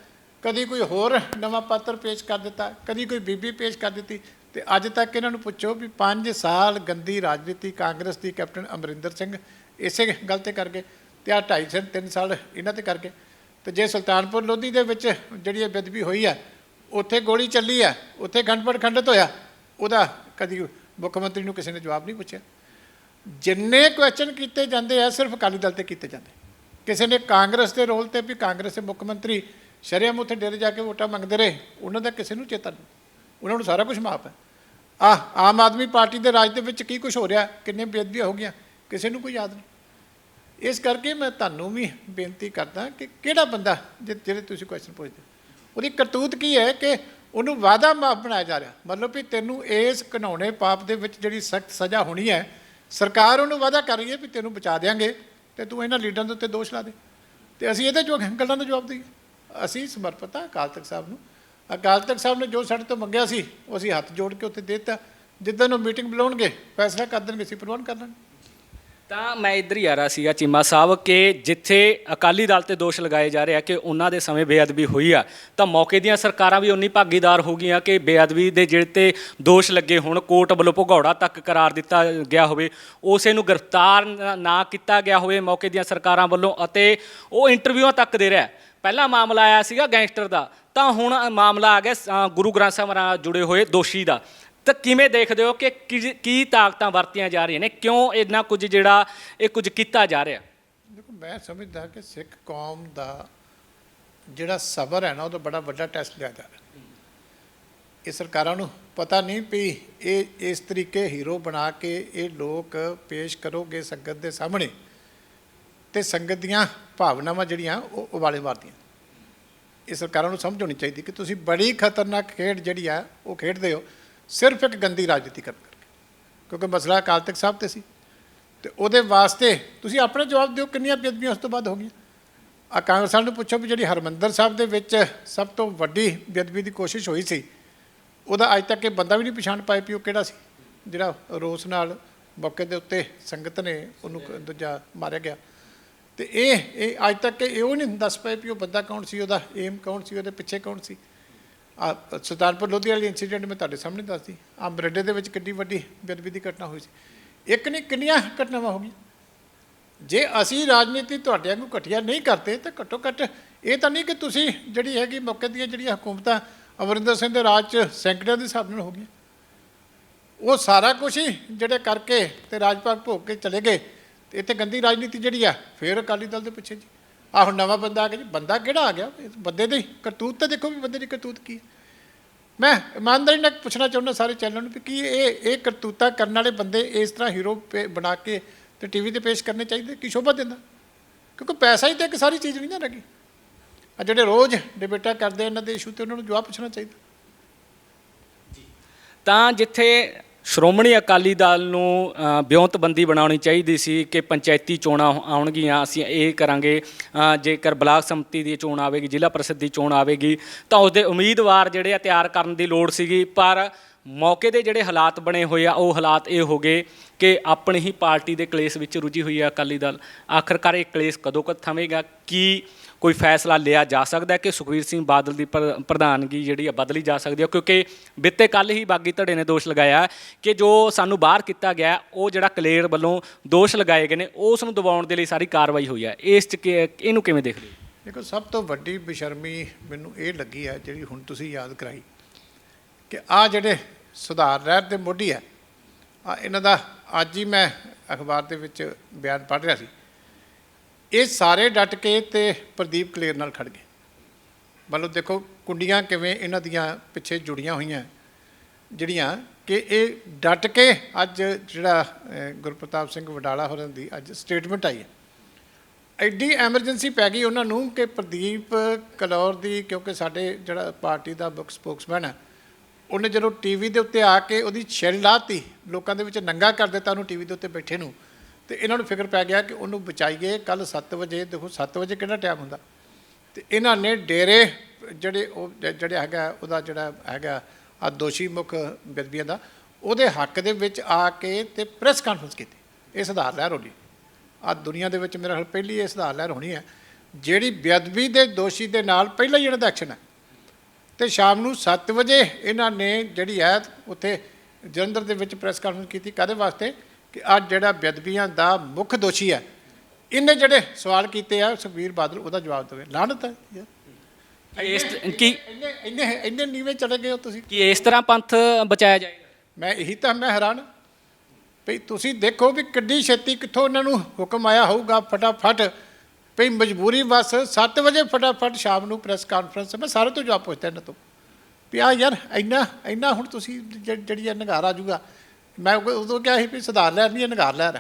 [SPEAKER 1] ਕਦੀ ਕੋਈ ਹੋਰ ਨਵਾਂ ਪਾਤਰ ਪੇਸ਼ ਕਰ ਦਿੱਤਾ, ਕਦੀ ਕੋਈ ਬੀਬੀ ਪੇਸ਼ ਕਰ ਦਿੱਤੀ, ਤੇ ਅੱਜ ਤੱਕ ਇਹਨਾਂ ਨੂੰ ਪੁੱਛੋ ਵੀ 5 ਸਾਲ ਗੰਦੀ ਰਾਜਨੀਤੀ ਕਾਂਗਰਸ ਦੀ ਕੈਪਟਨ ਅਮਰਿੰਦਰ ਸਿੰਘ ਇਸੇ ਗੱਲ ਤੇ ਕਰਕੇ ਤੇ ਆ 2.5 ਸਾਲ 3 ਸਾਲ ਇਹਨਾਂ ਤੇ ਕਰਕੇ ਤੇ ਜੇ ਸੁਲਤਾਨਪੁਰ ਲੋਧੀ ਦੇ ਵਿੱਚ ਜਿਹੜੀ ਇਹ ਬੇਦਬੀ ਹੋਈ ਆ, ਉੱਥੇ ਗੋਲੀ ਚੱਲੀ ਆ, ਉੱਥੇ ਗੰਡਪੜ ਖੰਡਿਤ ਹੋਇਆ, ਉਹਦਾ ਕਦੀ ਮੁੱਖ ਮੰਤਰੀ ਨੂੰ ਕਿਸੇ ਨੇ ਜਵਾਬ ਨਹੀਂ ਪੁੱਛਿਆ। ਜਿੰਨੇ ਕੁਐਸਚਨ ਕੀਤੇ ਜਾਂਦੇ ਆ ਸਿਰਫ ਅਕਾਲੀ ਦਲ ਤੇ ਕੀਤੇ ਜਾਂਦੇ। ਕਿਸੇ ਨੇ ਕਾਂਗਰਸ ਦੇ ਰੋਲ ਤੇ ਵੀ ਕਾਂਗਰਸ ਦੇ ਮੁੱਖ ਮੰਤਰੀ ਸ਼ਰੇਆਮ ਉੱਥੇ ਡੇਰੇ ਜਾ ਕੇ ਵੋਟਾਂ ਮੰਗਦੇ ਰਹੇ ਉਹਨਾਂ ਦਾ ਕਿਸੇ ਨੂੰ ਚੇਤਾ ਨਹੀਂ। ਉਹਨਾਂ ਨੂੰ ਸਾਰਾ ਕੁਝ ਮਾਫ ਹੈ। ਆ ਆਮ ਆਦਮੀ ਪਾਰਟੀ ਦੇ ਰਾਜ ਦੇ ਵਿੱਚ ਕੀ ਕੁਝ ਹੋ ਰਿਹਾ? ਕਿੰਨੇ ਬੇਅਦਬੀਆਂ ਹੋ ਗਈਆਂ? ਕਿਸੇ ਨੂੰ ਕੋਈ ਯਾਦ ਨਹੀਂ। ਇਸ ਕਰਕੇ ਮੈਂ ਤੁਹਾਨੂੰ ਵੀ ਬੇਨਤੀ ਕਰਦਾ ਕਿ ਕਿਹੜਾ ਬੰਦਾ ਜਿਹੜੇ ਤੁਸੀਂ ਕੁਐਸਚਨ ਪੁੱਛਦੇ ਹੋ, ਉਹਦੀ ਕਰਤੂਤ ਕੀ ਹੈ ਕਿ ਉਹਨੂੰ ਵਾਦਾ ਮਾਫ ਬਣਾਇਆ ਜਾ ਰਿਹਾ। ਮਤਲਬ ਵੀ ਤੈਨੂੰ ਇਸ ਘਿਨਾਉਣੇ ਪਾਪ ਦੇ ਵਿੱਚ ਜਿਹੜੀ ਸਖਤ ਸਜ਼ਾ ਹੋਣੀ ਹੈ ਸਰਕਾਰ ਉਹਨੂੰ ਵਾਅਦਾ ਕਰ ਰਹੀ ਹੈ ਵੀ ਤੈਨੂੰ ਬਚਾ ਦੇਾਂਗੇ ਤੇ ਤੂੰ ਇਹਨਾਂ ਲੀਡਰਾਂ ਦੇ ਉੱਤੇ ਦੋਸ਼ ਲਾ ਦੇ। ਤੇ ਅਸੀਂ ਇਹਦੇ ਜੋ ਗੱਲਾਂ ਦਾ ਜਵਾਬ ਦਈਏ। ਅਸੀਂ ਸਮਰਪਿਤ ਹਾਂ ਅਕਾਲ ਤਖਤ ਸਾਹਿਬ ਨੂੰ। ਅਕਾਲ ਤਖਤ ਸਾਹਿਬ ਨੇ ਜੋ ਸਾਡੇ ਤੋਂ ਮੰਗਿਆ ਸੀ, ਉਹ ਅਸੀਂ ਹੱਥ ਜੋੜ ਕੇ ਉੱਥੇ ਦੇ ਦਿੱਤਾ। ਜਿੱਦਣ ਉਹ ਮੀਟਿੰਗ ਬੁਲਾਉਣਗੇ, ਫੈਸਲਾ ਕਰ ਦੇਣਗੇ, ਅਸੀਂ ਪ੍ਰਵਾਨ ਕਰ ਲਾਂਗੇ।
[SPEAKER 2] ਤਾਂ ਮੈਂ ਇੱਧਰ ਹੀ ਆ ਰਿਹਾ ਸੀਗਾ ਚੀਮਾ ਸਾਹਿਬ ਕਿ ਜਿੱਥੇ ਅਕਾਲੀ ਦਲ ਤੇ ਦੋਸ਼ ਲਗਾਏ ਜਾ ਰਹੇ ਆ ਕਿ ਉਹਨਾਂ ਦੇ ਸਮੇਂ ਬੇਅਦਬੀ ਹੋਈ ਆ, ਤਾਂ ਮੌਕੇ ਦੀਆਂ ਸਰਕਾਰਾਂ ਵੀ ਉਨੀ ਭਾਗੀਦਾਰ ਹੋ ਗਈਆਂ ਕਿ ਬੇਅਦਬੀ ਦੇ ਜਿਹੜੇ ਤੇ ਦੋਸ਼ ਲੱਗੇ ਹੁਣ ਕੋਰਟ ਵੱਲੋਂ ਭਗੌੜਾ ਤੱਕ ਕਰਾਰ ਦਿੱਤਾ ਗਿਆ ਹੋਵੇ, ਉਸੇ ਨੂੰ ਗ੍ਰਿਫਤਾਰ ਨਾ- ਕੀਤਾ ਗਿਆ ਹੋਵੇ ਮੌਕੇ ਦੀਆਂ ਸਰਕਾਰਾਂ ਵੱਲੋਂ ਅਤੇ ਉਹ ਇੰਟਰਵਿਊਆਂ ਤੱਕ ਦੇ ਰਿਹਾ ਪਹਿਲਾ ਮਾਮਲਾ ਆਇਆ ਸੀਗਾ ਗੈਂਗਸਟਰ ਦਾ, ਤਾਂ ਹੁਣ ਮਾਮਲਾ ਆ ਗਿਆ ਗੁਰੂ ਗ੍ਰੰਥ ਸਾਹਿਬ ਨਾਲ ਜੁੜੇ ਹੋਏ ਦੋਸ਼ੀ ਦਾ। ਤਾਂ ਕਿਵੇਂ ਦੇਖਦੇ ਹੋ ਕਿ ਕੀ- ਕੀ ਤਾਕਤਾਂ ਵਰਤੀਆਂ ਜਾ ਰਹੀਆਂ ਨੇ? ਕਿਉਂ ਇੰਨਾ ਕੁਝ ਜਿਹੜਾ ਇਹ ਕੁਝ ਕੀਤਾ ਜਾ ਰਿਹਾ?
[SPEAKER 1] ਦੇਖੋ, ਮੈਂ ਸਮਝਦਾ ਕਿ ਸਿੱਖ ਕੌਮ ਦਾ ਜਿਹੜਾ ਸਬਰ ਹੈ ਨਾ ਉਹਦਾ ਬੜਾ ਵੱਡਾ ਟੈਸਟ ਲਿਆ ਜਾ ਰਿਹਾ। ਇਹ ਸਰਕਾਰਾਂ ਨੂੰ ਪਤਾ ਨਹੀਂ ਵੀ ਇਹ ਇਸ ਤਰੀਕੇ ਹੀਰੋ ਬਣਾ ਕੇ ਇਹ ਲੋਕ ਪੇਸ਼ ਕਰੋਗੇ ਸੰਗਤ ਦੇ ਸਾਹਮਣੇ ਤੇ ਸੰਗਤ ਦੀਆਂ ਭਾਵਨਾਵਾਂ ਜਿਹੜੀਆਂ, ਉਹ ਉਬਾਲੇ ਮਾਰਦੀਆਂ। ਇਹ ਸਰਕਾਰਾਂ ਨੂੰ ਸਮਝ ਹੋਣੀ ਚਾਹੀਦੀ ਕਿ ਤੁਸੀਂ ਬੜੀ ਖਤਰਨਾਕ ਖੇਡ ਜਿਹੜੀ ਆ, ਉਹ ਖੇਡਦੇ ਹੋ। ਸਿਰਫ ਇੱਕ ਗੰਦੀ ਰਾਜਨੀਤੀ ਕਰਨ ਕਰਕੇ, ਕਿਉਂਕਿ ਮਸਲਾ ਅਕਾਲ ਤਖਤ ਸਾਹਿਬ ਤੇ ਸੀ। ਤੇ ਉਹਦੇ ਵਾਸਤੇ ਤੁਸੀਂ ਆਪਣਾ ਜਵਾਬ ਦਿਓ ਕਿੰਨੀਆਂ ਬੇਅਦਬੀਆਂ ਉਸ ਤੋਂ ਬਾਅਦ ਹੋ ਗਈਆਂ। ਆ ਕਾਂਗਰਸ ਨੂੰ ਪੁੱਛੋ ਵੀ ਜਿਹੜੀ ਹਰਮੰਦਰ ਸਾਹਿਬ ਦੇ ਵਿੱਚ ਸਭ ਤੋਂ ਵੱਡੀ ਬੇਅਦਬੀ ਦੀ ਕੋਸ਼ਿਸ਼ ਹੋਈ ਸੀ, ਉਹਦਾ ਅੱਜ ਤੱਕ ਇਹ ਬੰਦਾ ਵੀ ਨਹੀਂ ਪਛਾਣ ਪਾਇਆ ਵੀ ਉਹ ਕਿਹੜਾ ਸੀ। ਜਿਹੜਾ ਰੋਸ ਨਾਲ ਮੌਕੇ ਦੇ ਉੱਤੇ ਸੰਗਤ ਨੇ ਉਹਨੂੰ ਦੂਜਾ ਮਾਰਿਆ ਗਿਆ। ਤੇ ਇਹ ਇਹ ਅੱਜ ਤੱਕ ਇਹ ਉਹ ਨਹੀਂ ਦੱਸ ਪਏ ਵੀ ਉਹ ਬੰਦਾ ਕੌਣ ਸੀ, ਉਹਦਾ ਏਮ ਕੌਣ ਸੀ, ਉਹਦੇ ਪਿੱਛੇ ਕੌਣ ਸੀ। ਆ ਸੁਲਤਾਨਪੁਰ ਲੋਧੀ ਵਾਲੀ ਇਨਸੀਡੈਂਟ ਮੈਂ ਤੁਹਾਡੇ ਸਾਹਮਣੇ ਦੱਸਦੀ। ਆ ਬਰੇਡੇ ਦੇ ਵਿੱਚ ਕਿੰਨੀ ਵੱਡੀ ਬੇਅਦਬੀ ਦੀ ਘਟਨਾ ਹੋਈ ਸੀ। ਇੱਕ ਨਹੀਂ, ਕਿੰਨੀਆਂ ਘਟਨਾਵਾਂ ਹੋ ਗਈਆਂ? ਜੇ ਅਸੀਂ ਰਾਜਨੀਤੀ ਤੁਹਾਡੇ ਵਾਂਗੂ ਘਟੀਆ ਨਹੀਂ ਕਰਦੇ, ਤਾਂ ਘੱਟੋ ਘੱਟ ਇਹ ਤਾਂ ਨਹੀਂ ਕਿ ਤੁਸੀਂ ਜਿਹੜੀ ਹੈਗੀ ਮੌਕੇ ਦੀਆਂ ਜਿਹੜੀਆਂ ਹਕੂਮਤਾਂ ਅਮਰਿੰਦਰ ਸਿੰਘ ਦੇ ਰਾਜ 'ਚ ਸੈਂਕੜਿਆਂ ਦੇ ਹਿਸਾਬ ਨਾਲ ਹੋ ਗਈਆਂ। ਉਹ ਸਾਰਾ ਕੁਝ ਹੀ ਜਿਹੜੇ ਕਰਕੇ ਤੇ ਰਾਜ ਭੋਗ ਕੇ ਚਲੇ ਗਏ, ਤੇ ਇੱਥੇ ਗੰਦੀ ਰਾਜਨੀਤੀ ਜਿਹੜੀ ਆ, ਫੇਰ ਅਕਾਲੀ ਦਲ ਦੇ ਪਿੱਛੇ ਜੀ। ਆਹ ਹੁਣ ਨਵਾਂ ਬੰਦਾ ਆ ਗਿਆ ਜੀ, ਬੰਦਾ ਕਿਹੜਾ ਆ ਗਿਆ? ਇਸ ਬੰਦੇ ਦੀ ਕਰਤੂਤ ਤਾਂ ਦੇਖੋ ਵੀ ਬੰਦੇ ਦੀ ਕਰਤੂਤ ਕੀ ਹੈ। ਮੈਂ ਇਮਾਨਦਾਰੀ ਨਾਲ ਪੁੱਛਣਾ ਚਾਹੁੰਦਾ ਸਾਰੇ ਚੈਨਲ ਨੂੰ ਵੀ ਕੀ ਇਹ ਇਹ ਕਰਤੂਤਾ ਕਰਨ ਵਾਲੇ ਬੰਦੇ ਇਸ ਤਰ੍ਹਾਂ ਹੀਰੋ ਪੇ- ਬਣਾ ਕੇ ਤੇ ਟੀਵੀ ਤੇ ਪੇਸ਼ ਕਰਨੇ ਚਾਹੀਦੇ? ਕੀ ਸ਼ੋਭਾ ਦਿੰਦਾ? ਕਿਉਂਕਿ ਪੈਸਾ ਹੀ ਤਾਂ ਇੱਕ ਸਾਰੀ ਚੀਜ਼ ਨਹੀਂ ਨਾ ਰਹੀ ਆ ਜਿਹੜੇ ਰੋਜ਼ ਡਿਬੇਟਾਂ ਕਰਦੇ ਇਹਨਾਂ ਦੇ ਇਸ਼ੂ ਤੇ ਉਹਨਾਂ ਨੂੰ ਜਵਾਬ ਪੁੱਛਣਾ ਚਾਹੀਦਾ।
[SPEAKER 2] ਤਾਂ ਜਿੱਥੇ ਸ਼੍ਰੋਮਣੀ ਅਕਾਲੀ ਦਲ ਨੂੰ ਅ, ਬਣਾਉਣੀ ਚਾਹੀਦੀ ਸੀ ਕਿ ਪੰਚਾਇਤੀ ਚੋਣਾਂ ਆਉਣਗੀਆਂ। ਅਸੀਂ ਇਹ ਕਰਾਂਗੇ ਜੇਕਰ ਬਲਾਕ ਸੰਮਤੀ ਦੀ ਚੋਣ ਆਵੇਗੀ ਜ਼ਿਲ੍ਹਾ ਪ੍ਰੀਸ਼ਦ ਦੀ ਚੋਣ ਆਵੇਗੀ ਤਾਂ ਉਸਦੇ ਉਮੀਦਵਾਰ ਜਿਹੜੇ ਆ ਤਿਆਰ ਕਰਨ ਦੀ ਲੋੜ ਸੀਗੀ। ਪਰ ਮੌਕੇ ਦੇ ਜਿਹੜੇ ਹਾਲਾਤ ਬਣੇ ਹੋਏ ਆ ਉਹ ਹਾਲਾਤ ਇਹ ਹੋ ਗਏ ਕਿ ਆਪਣੀ ਹੀ ਪਾਰਟੀ ਦੇ ਕਲੇਸ਼ ਵਿੱਚ ਰੁੱਝੀ ਹੋਈ ਆ ਅਕਾਲੀ ਦਲ। ਆਖਰਕਾਰ ਇਹ ਕਲੇਸ਼ ਕਦੋਂ ਕਦ ਥਮੇਗਾ? ਕੀ ਕੋਈ ਫੈਸਲਾ ਲਿਆ ਜਾ ਸਕਦਾ ਹੈ ਕਿ ਸੁਖਵੀਰ ਸਿੰਘ ਬਾਦਲ ਦੀ ਪ੍ਰ- ਪ੍ਰਧਾਨਗੀ ਜਿਹੜੀ ਆ ਬਦਲੀ ਜਾ ਸਕਦੀ ਹੈ? ਕਿਉਂਕਿ ਬਿੱਤੇ ਕੱਲ ਹੀ ਬਾਗੀ ਧੜੇ ਨੇ ਦੋਸ਼ ਲਗਾਇਆ ਕਿ ਜੋ ਸਾਨੂੰ ਬਾਹਰ ਕੀਤਾ ਗਿਆ, ਉਹ ਜਿਹੜਾ ਕਲੇਰ ਵੱਲੋਂ ਦੋਸ਼ ਲਗਾਏ ਗਏ ਨੇ, ਉਸ ਨੂੰ ਦਬਾਉਣ ਦੇ ਲਈ ਸਾਰੀ ਕਾਰਵਾਈ ਹੋਈ ਹੈ। ਇਸ ਚ ਕਿ- ਇਹਨੂੰ ਕਿਵੇਂ ਦੇਖਦੇ ਹੋ?
[SPEAKER 1] ਦੇਖੋ, ਸਭ ਤੋਂ ਵੱਡੀ ਬੇਸ਼ਰਮੀ ਮੈਨੂੰ ਇਹ ਲੱਗੀ ਹੈ, ਜਿਹੜੀ ਹੁਣ ਤੁਸੀਂ ਯਾਦ ਕਰਾਈ, ਕਿ ਆ ਜਿਹੜੇ ਸੁਧਾਰ ਲਹਿਰ ਦੇ ਮੋਢੀ ਹੈ ਆ ਇਹਨਾਂ ਦਾ ਅੱਜ ਹੀ ਮੈਂ ਅਖਬਾਰ ਦੇ ਵਿੱਚ ਬਿਆਨ ਪੜ੍ਹ ਰਿਹਾ ਸੀ। ਇਹ ਸਾਰੇ ਡਟ ਕੇ ਤੇ ਪ੍ਰਦੀਪ ਕਲੇਰ ਨਾਲ ਖੜ ਗਏ। ਮਤਲਬ ਦੇਖੋ, ਕੁੰਡੀਆਂ ਕਿਵੇਂ ਇਹਨਾਂ ਦੀਆਂ ਪਿੱਛੇ ਜੁੜੀਆਂ ਹੋਈਆਂ। ਜਿਹੜੀਆਂ ਕਿ ਇਹ ਡਟ ਕੇ ਅੱਜ ਜਿਹੜਾ ਗੁਰਪ੍ਰਤਾਪ ਸਿੰਘ ਵਡਾਲਾ ਹੋਰਾਂ ਦੀ ਅੱਜ ਸਟੇਟਮੈਂਟ ਆਈ ਹੈ। ਐਡੀ ਐਮਰਜੈਂਸੀ ਪੈ ਗਈ ਉਹਨਾਂ ਨੂੰ ਕਿ ਪ੍ਰਦੀਪ ਕਲੌਰ ਦੀ, ਕਿਉਂਕਿ ਸਾਡੇ ਜਿਹੜਾ ਪਾਰਟੀ ਦਾ ਬੁੱਕ ਸਪੋਕਸਮੈਨ ਹੈ, ਉਹਨੇ ਜਦੋਂ ਟੀਵੀ ਦੇ ਉੱਤੇ ਆ ਕੇ ਉਹਦੀ ਛਿਲ ਲਾਤੀ, ਲੋਕਾਂ ਦੇ ਵਿੱਚ ਨੰਗਾ ਕਰ ਦਿੱਤਾ ਉਹਨੂੰ ਟੀਵੀ ਦੇ ਉੱਤੇ ਬੈਠੇ ਨੂੰ ਤੇ ਇਹਨਾਂ ਨੂੰ ਫਿਕਰ ਪੈ ਗਿਆ ਕਿ ਉਹਨੂੰ ਬਚਾਈਏ ਕੱਲ 7 ਵਜੇ, ਦੇਖੋ 7 ਵਜੇ ਕਿਹੜਾ ਟਾਈਮ ਹੁੰਦਾ? ਤੇ ਇਹਨਾਂ ਨੇ ਡੇਰੇ ਜਿਹੜੇ ਉਹ ਜਿਹੜਾ ਹੈਗਾ, ਉਹਦਾ ਜਿਹੜਾ ਹੈਗਾ ਆ ਦੋਸ਼ੀ ਮੁਖ ਬੇਦਬੀਆਂ ਦਾ, ਉਹਦੇ ਹੱਕ ਦੇ ਵਿੱਚ ਆ ਕੇ ਤੇ ਪ੍ਰੈਸ ਕਾਨਫਰੰਸ ਕੀਤੀ। ਇਹ ਸੁਧਾਰ ਲਹਿਰ ਹੋਣੀ ਆ ਦੁਨੀਆ ਦੇ ਵਿੱਚ ਮੇਰੇ ਖਿਆਲ ਪਹਿਲੀ ਇਹ ਸੁਧਾਰ ਲਹਿਰ ਹੋਣੀ ਹੈ। ਜਿਹੜੀ ਬੇਅਦਬੀ ਦੇ ਦੋਸ਼ੀ ਦੇ ਨਾਲ ਪਹਿਲਾਂ ਹੀ ਇਹਨਾਂ ਦਾ ਐਕਸ਼ਨ ਹੈ। ਤੇ ਸ਼ਾਮ ਨੂੰ 7 ਵਜੇ ਇਹਨਾਂ ਨੇ ਜਿਹੜੀ ਹੈ, ਉੱਥੇ ਜਲੰਧਰ ਦੇ ਵਿੱਚ ਪ੍ਰੈਸ ਕਾਨਫਰੰਸ ਕੀਤੀ। ਕਾਦੇ ਵਾਸਤੇ? ਕਿ ਅੱਜ ਜਿਹੜਾ ਬੇਅਦਬੀਆਂ ਦਾ ਮੁੱਖ ਦੋਸ਼ੀ ਹੈ ਇਹਨੇ ਜਿਹੜੇ ਸਵਾਲ ਕੀਤੇ ਆ ਸੁਖਬੀਰ ਬਾਦਲ ਉਹਦਾ ਜਵਾਬ ਦੇਵੇ। ਲਾਹਨਤ ਹੈ।
[SPEAKER 2] ਇਸ ਕੀ?
[SPEAKER 1] ਇੰਨੇ ਇੰਨੇ ਇੰਨੇ ਨੀਵੇਂ ਚਲੇ ਗਏ ਹੋ ਤੁਸੀਂ।
[SPEAKER 2] ਕੀ ਇਸ ਤਰ੍ਹਾਂ ਪੰਥ ਬਚਾਇਆ ਜਾਏਗਾ
[SPEAKER 1] ਮੈਂ ਇਹੀ ਤਾਂ ਮੈਂ ਹੈਰਾਨ ਭਈ ਤੁਸੀਂ ਦੇਖੋ ਵੀ ਕਿੱਡੀ ਛੇਤੀ ਕਿੱਥੋਂ ਉਹਨਾਂ ਨੂੰ ਹੁਕਮ ਆਇਆ ਹੋਊਗਾ ਫਟਾਫਟ। ਭਈ ਮਜਬੂਰੀ ਬਸ 7 ਵਜੇ ਫਟਾਫਟ ਸ਼ਾਮ ਨੂੰ ਪ੍ਰੈਸ ਕਾਨਫਰੰਸ ਮੈਂ ਸਾਰੇ ਤੋਂ ਜਵਾਬ ਪੁੱਛਦਾ ਇਹਨਾਂ ਤੋਂ। ਵੀ ਆ ਯਾਰ ਇੰਨਾ ਇੰਨਾ ਹੁਣ ਤੁਸੀਂ ਜਿਹੜੀ ਨਗਾਰ ਆ ਜਾਊਗਾ ਮੈਂ ਉਦੋਂ- ਕਿਹਾ ਸੀ ਵੀ ਸੁਧਾਰ ਲਹਿਰ ਨਹੀਂ ਇਹ ਨਗਾਰ ਲਹਿਰ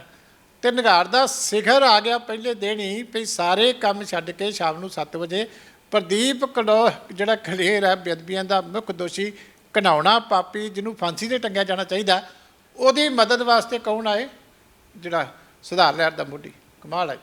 [SPEAKER 1] ਤੇ ਨਗਾਰ ਦਾ ਸਿਖਰ ਆ ਗਿਆ ਪਹਿਲੇ ਦਿਨ ਹੀ ਵੀ ਸਾਰੇ ਕੰਮ ਛੱਡ ਕੇ ਸ਼ਾਮ ਨੂੰ 7 ਵਜੇ ਪ੍ਰਦੀਪ ਕਲੋ, ਜਿਹੜਾ ਖਲੇਰ ਹੈ, ਬੇਅਦਬੀਆਂ ਦਾ ਮੁੱਖ ਦੋਸ਼ੀ ਘਨਾਉਣਾ ਪਾਪੀ, ਜਿਹਨੂੰ ਫਾਂਸੀ ਤੇ ਟੰਗਿਆ ਜਾਣਾ ਚਾਹੀਦਾ, ਉਹਦੀ ਮਦਦ ਵਾਸਤੇ ਕੌਣ ਆਏ? ਜਿਹੜਾ ਸੁਧਾਰ ਲਹਿਰ ਦਾ ਮੋਢੀ, ਕਮਾਲ ਹੈ।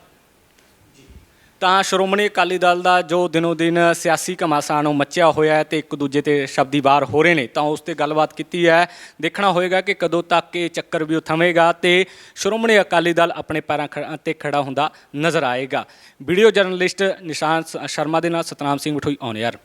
[SPEAKER 2] ਤਾਂ ਸ਼੍ਰੋਮਣੀ ਅਕਾਲੀ ਦਲ ਦਾ ਜੋ ਦਿਨੋ ਦਿਨ ਸਿਆਸੀ ਘਮਾਸਾਨ ਉਹ ਮੱਚਿਆ ਹੋਇਆ ਹੈ ਤੇ ਇੱਕ ਦੂਜੇ ਤੇ ਸ਼ਬਦੀ ਵਾਰ ਹੋ ਰਹੇ ਨੇ, ਤਾਂ ਉਸ ਤੇ ਗੱਲਬਾਤ ਕੀਤੀ ਹੈ। ਦੇਖਣਾ ਹੋਏਗਾ ਕਿ ਕਦੋਂ ਤੱਕ ਇਹ ਚੱਕਰ ਵੀ ਥਮੇਗਾ ਤੇ ਸ਼੍ਰੋਮਣੀ ਅਕਾਲੀ ਦਲ ਆਪਣੇ ਪੈਰਾਂ ਖ- ਤੇ ਖੜਾ ਹੁੰਦਾ ਨਜ਼ਰ ਆਏਗਾ। ਵੀਡੀਓ ਜਰਨਲਿਸਟ ਨਿਸ਼ਾਨ ਸ- ਸ਼ਰਮਾ ਦੇ ਨਾਲ ਸਤਨਾਮ ਸਿੰਘ ਮਠੋਈ ਔਨ ਯਾਰ।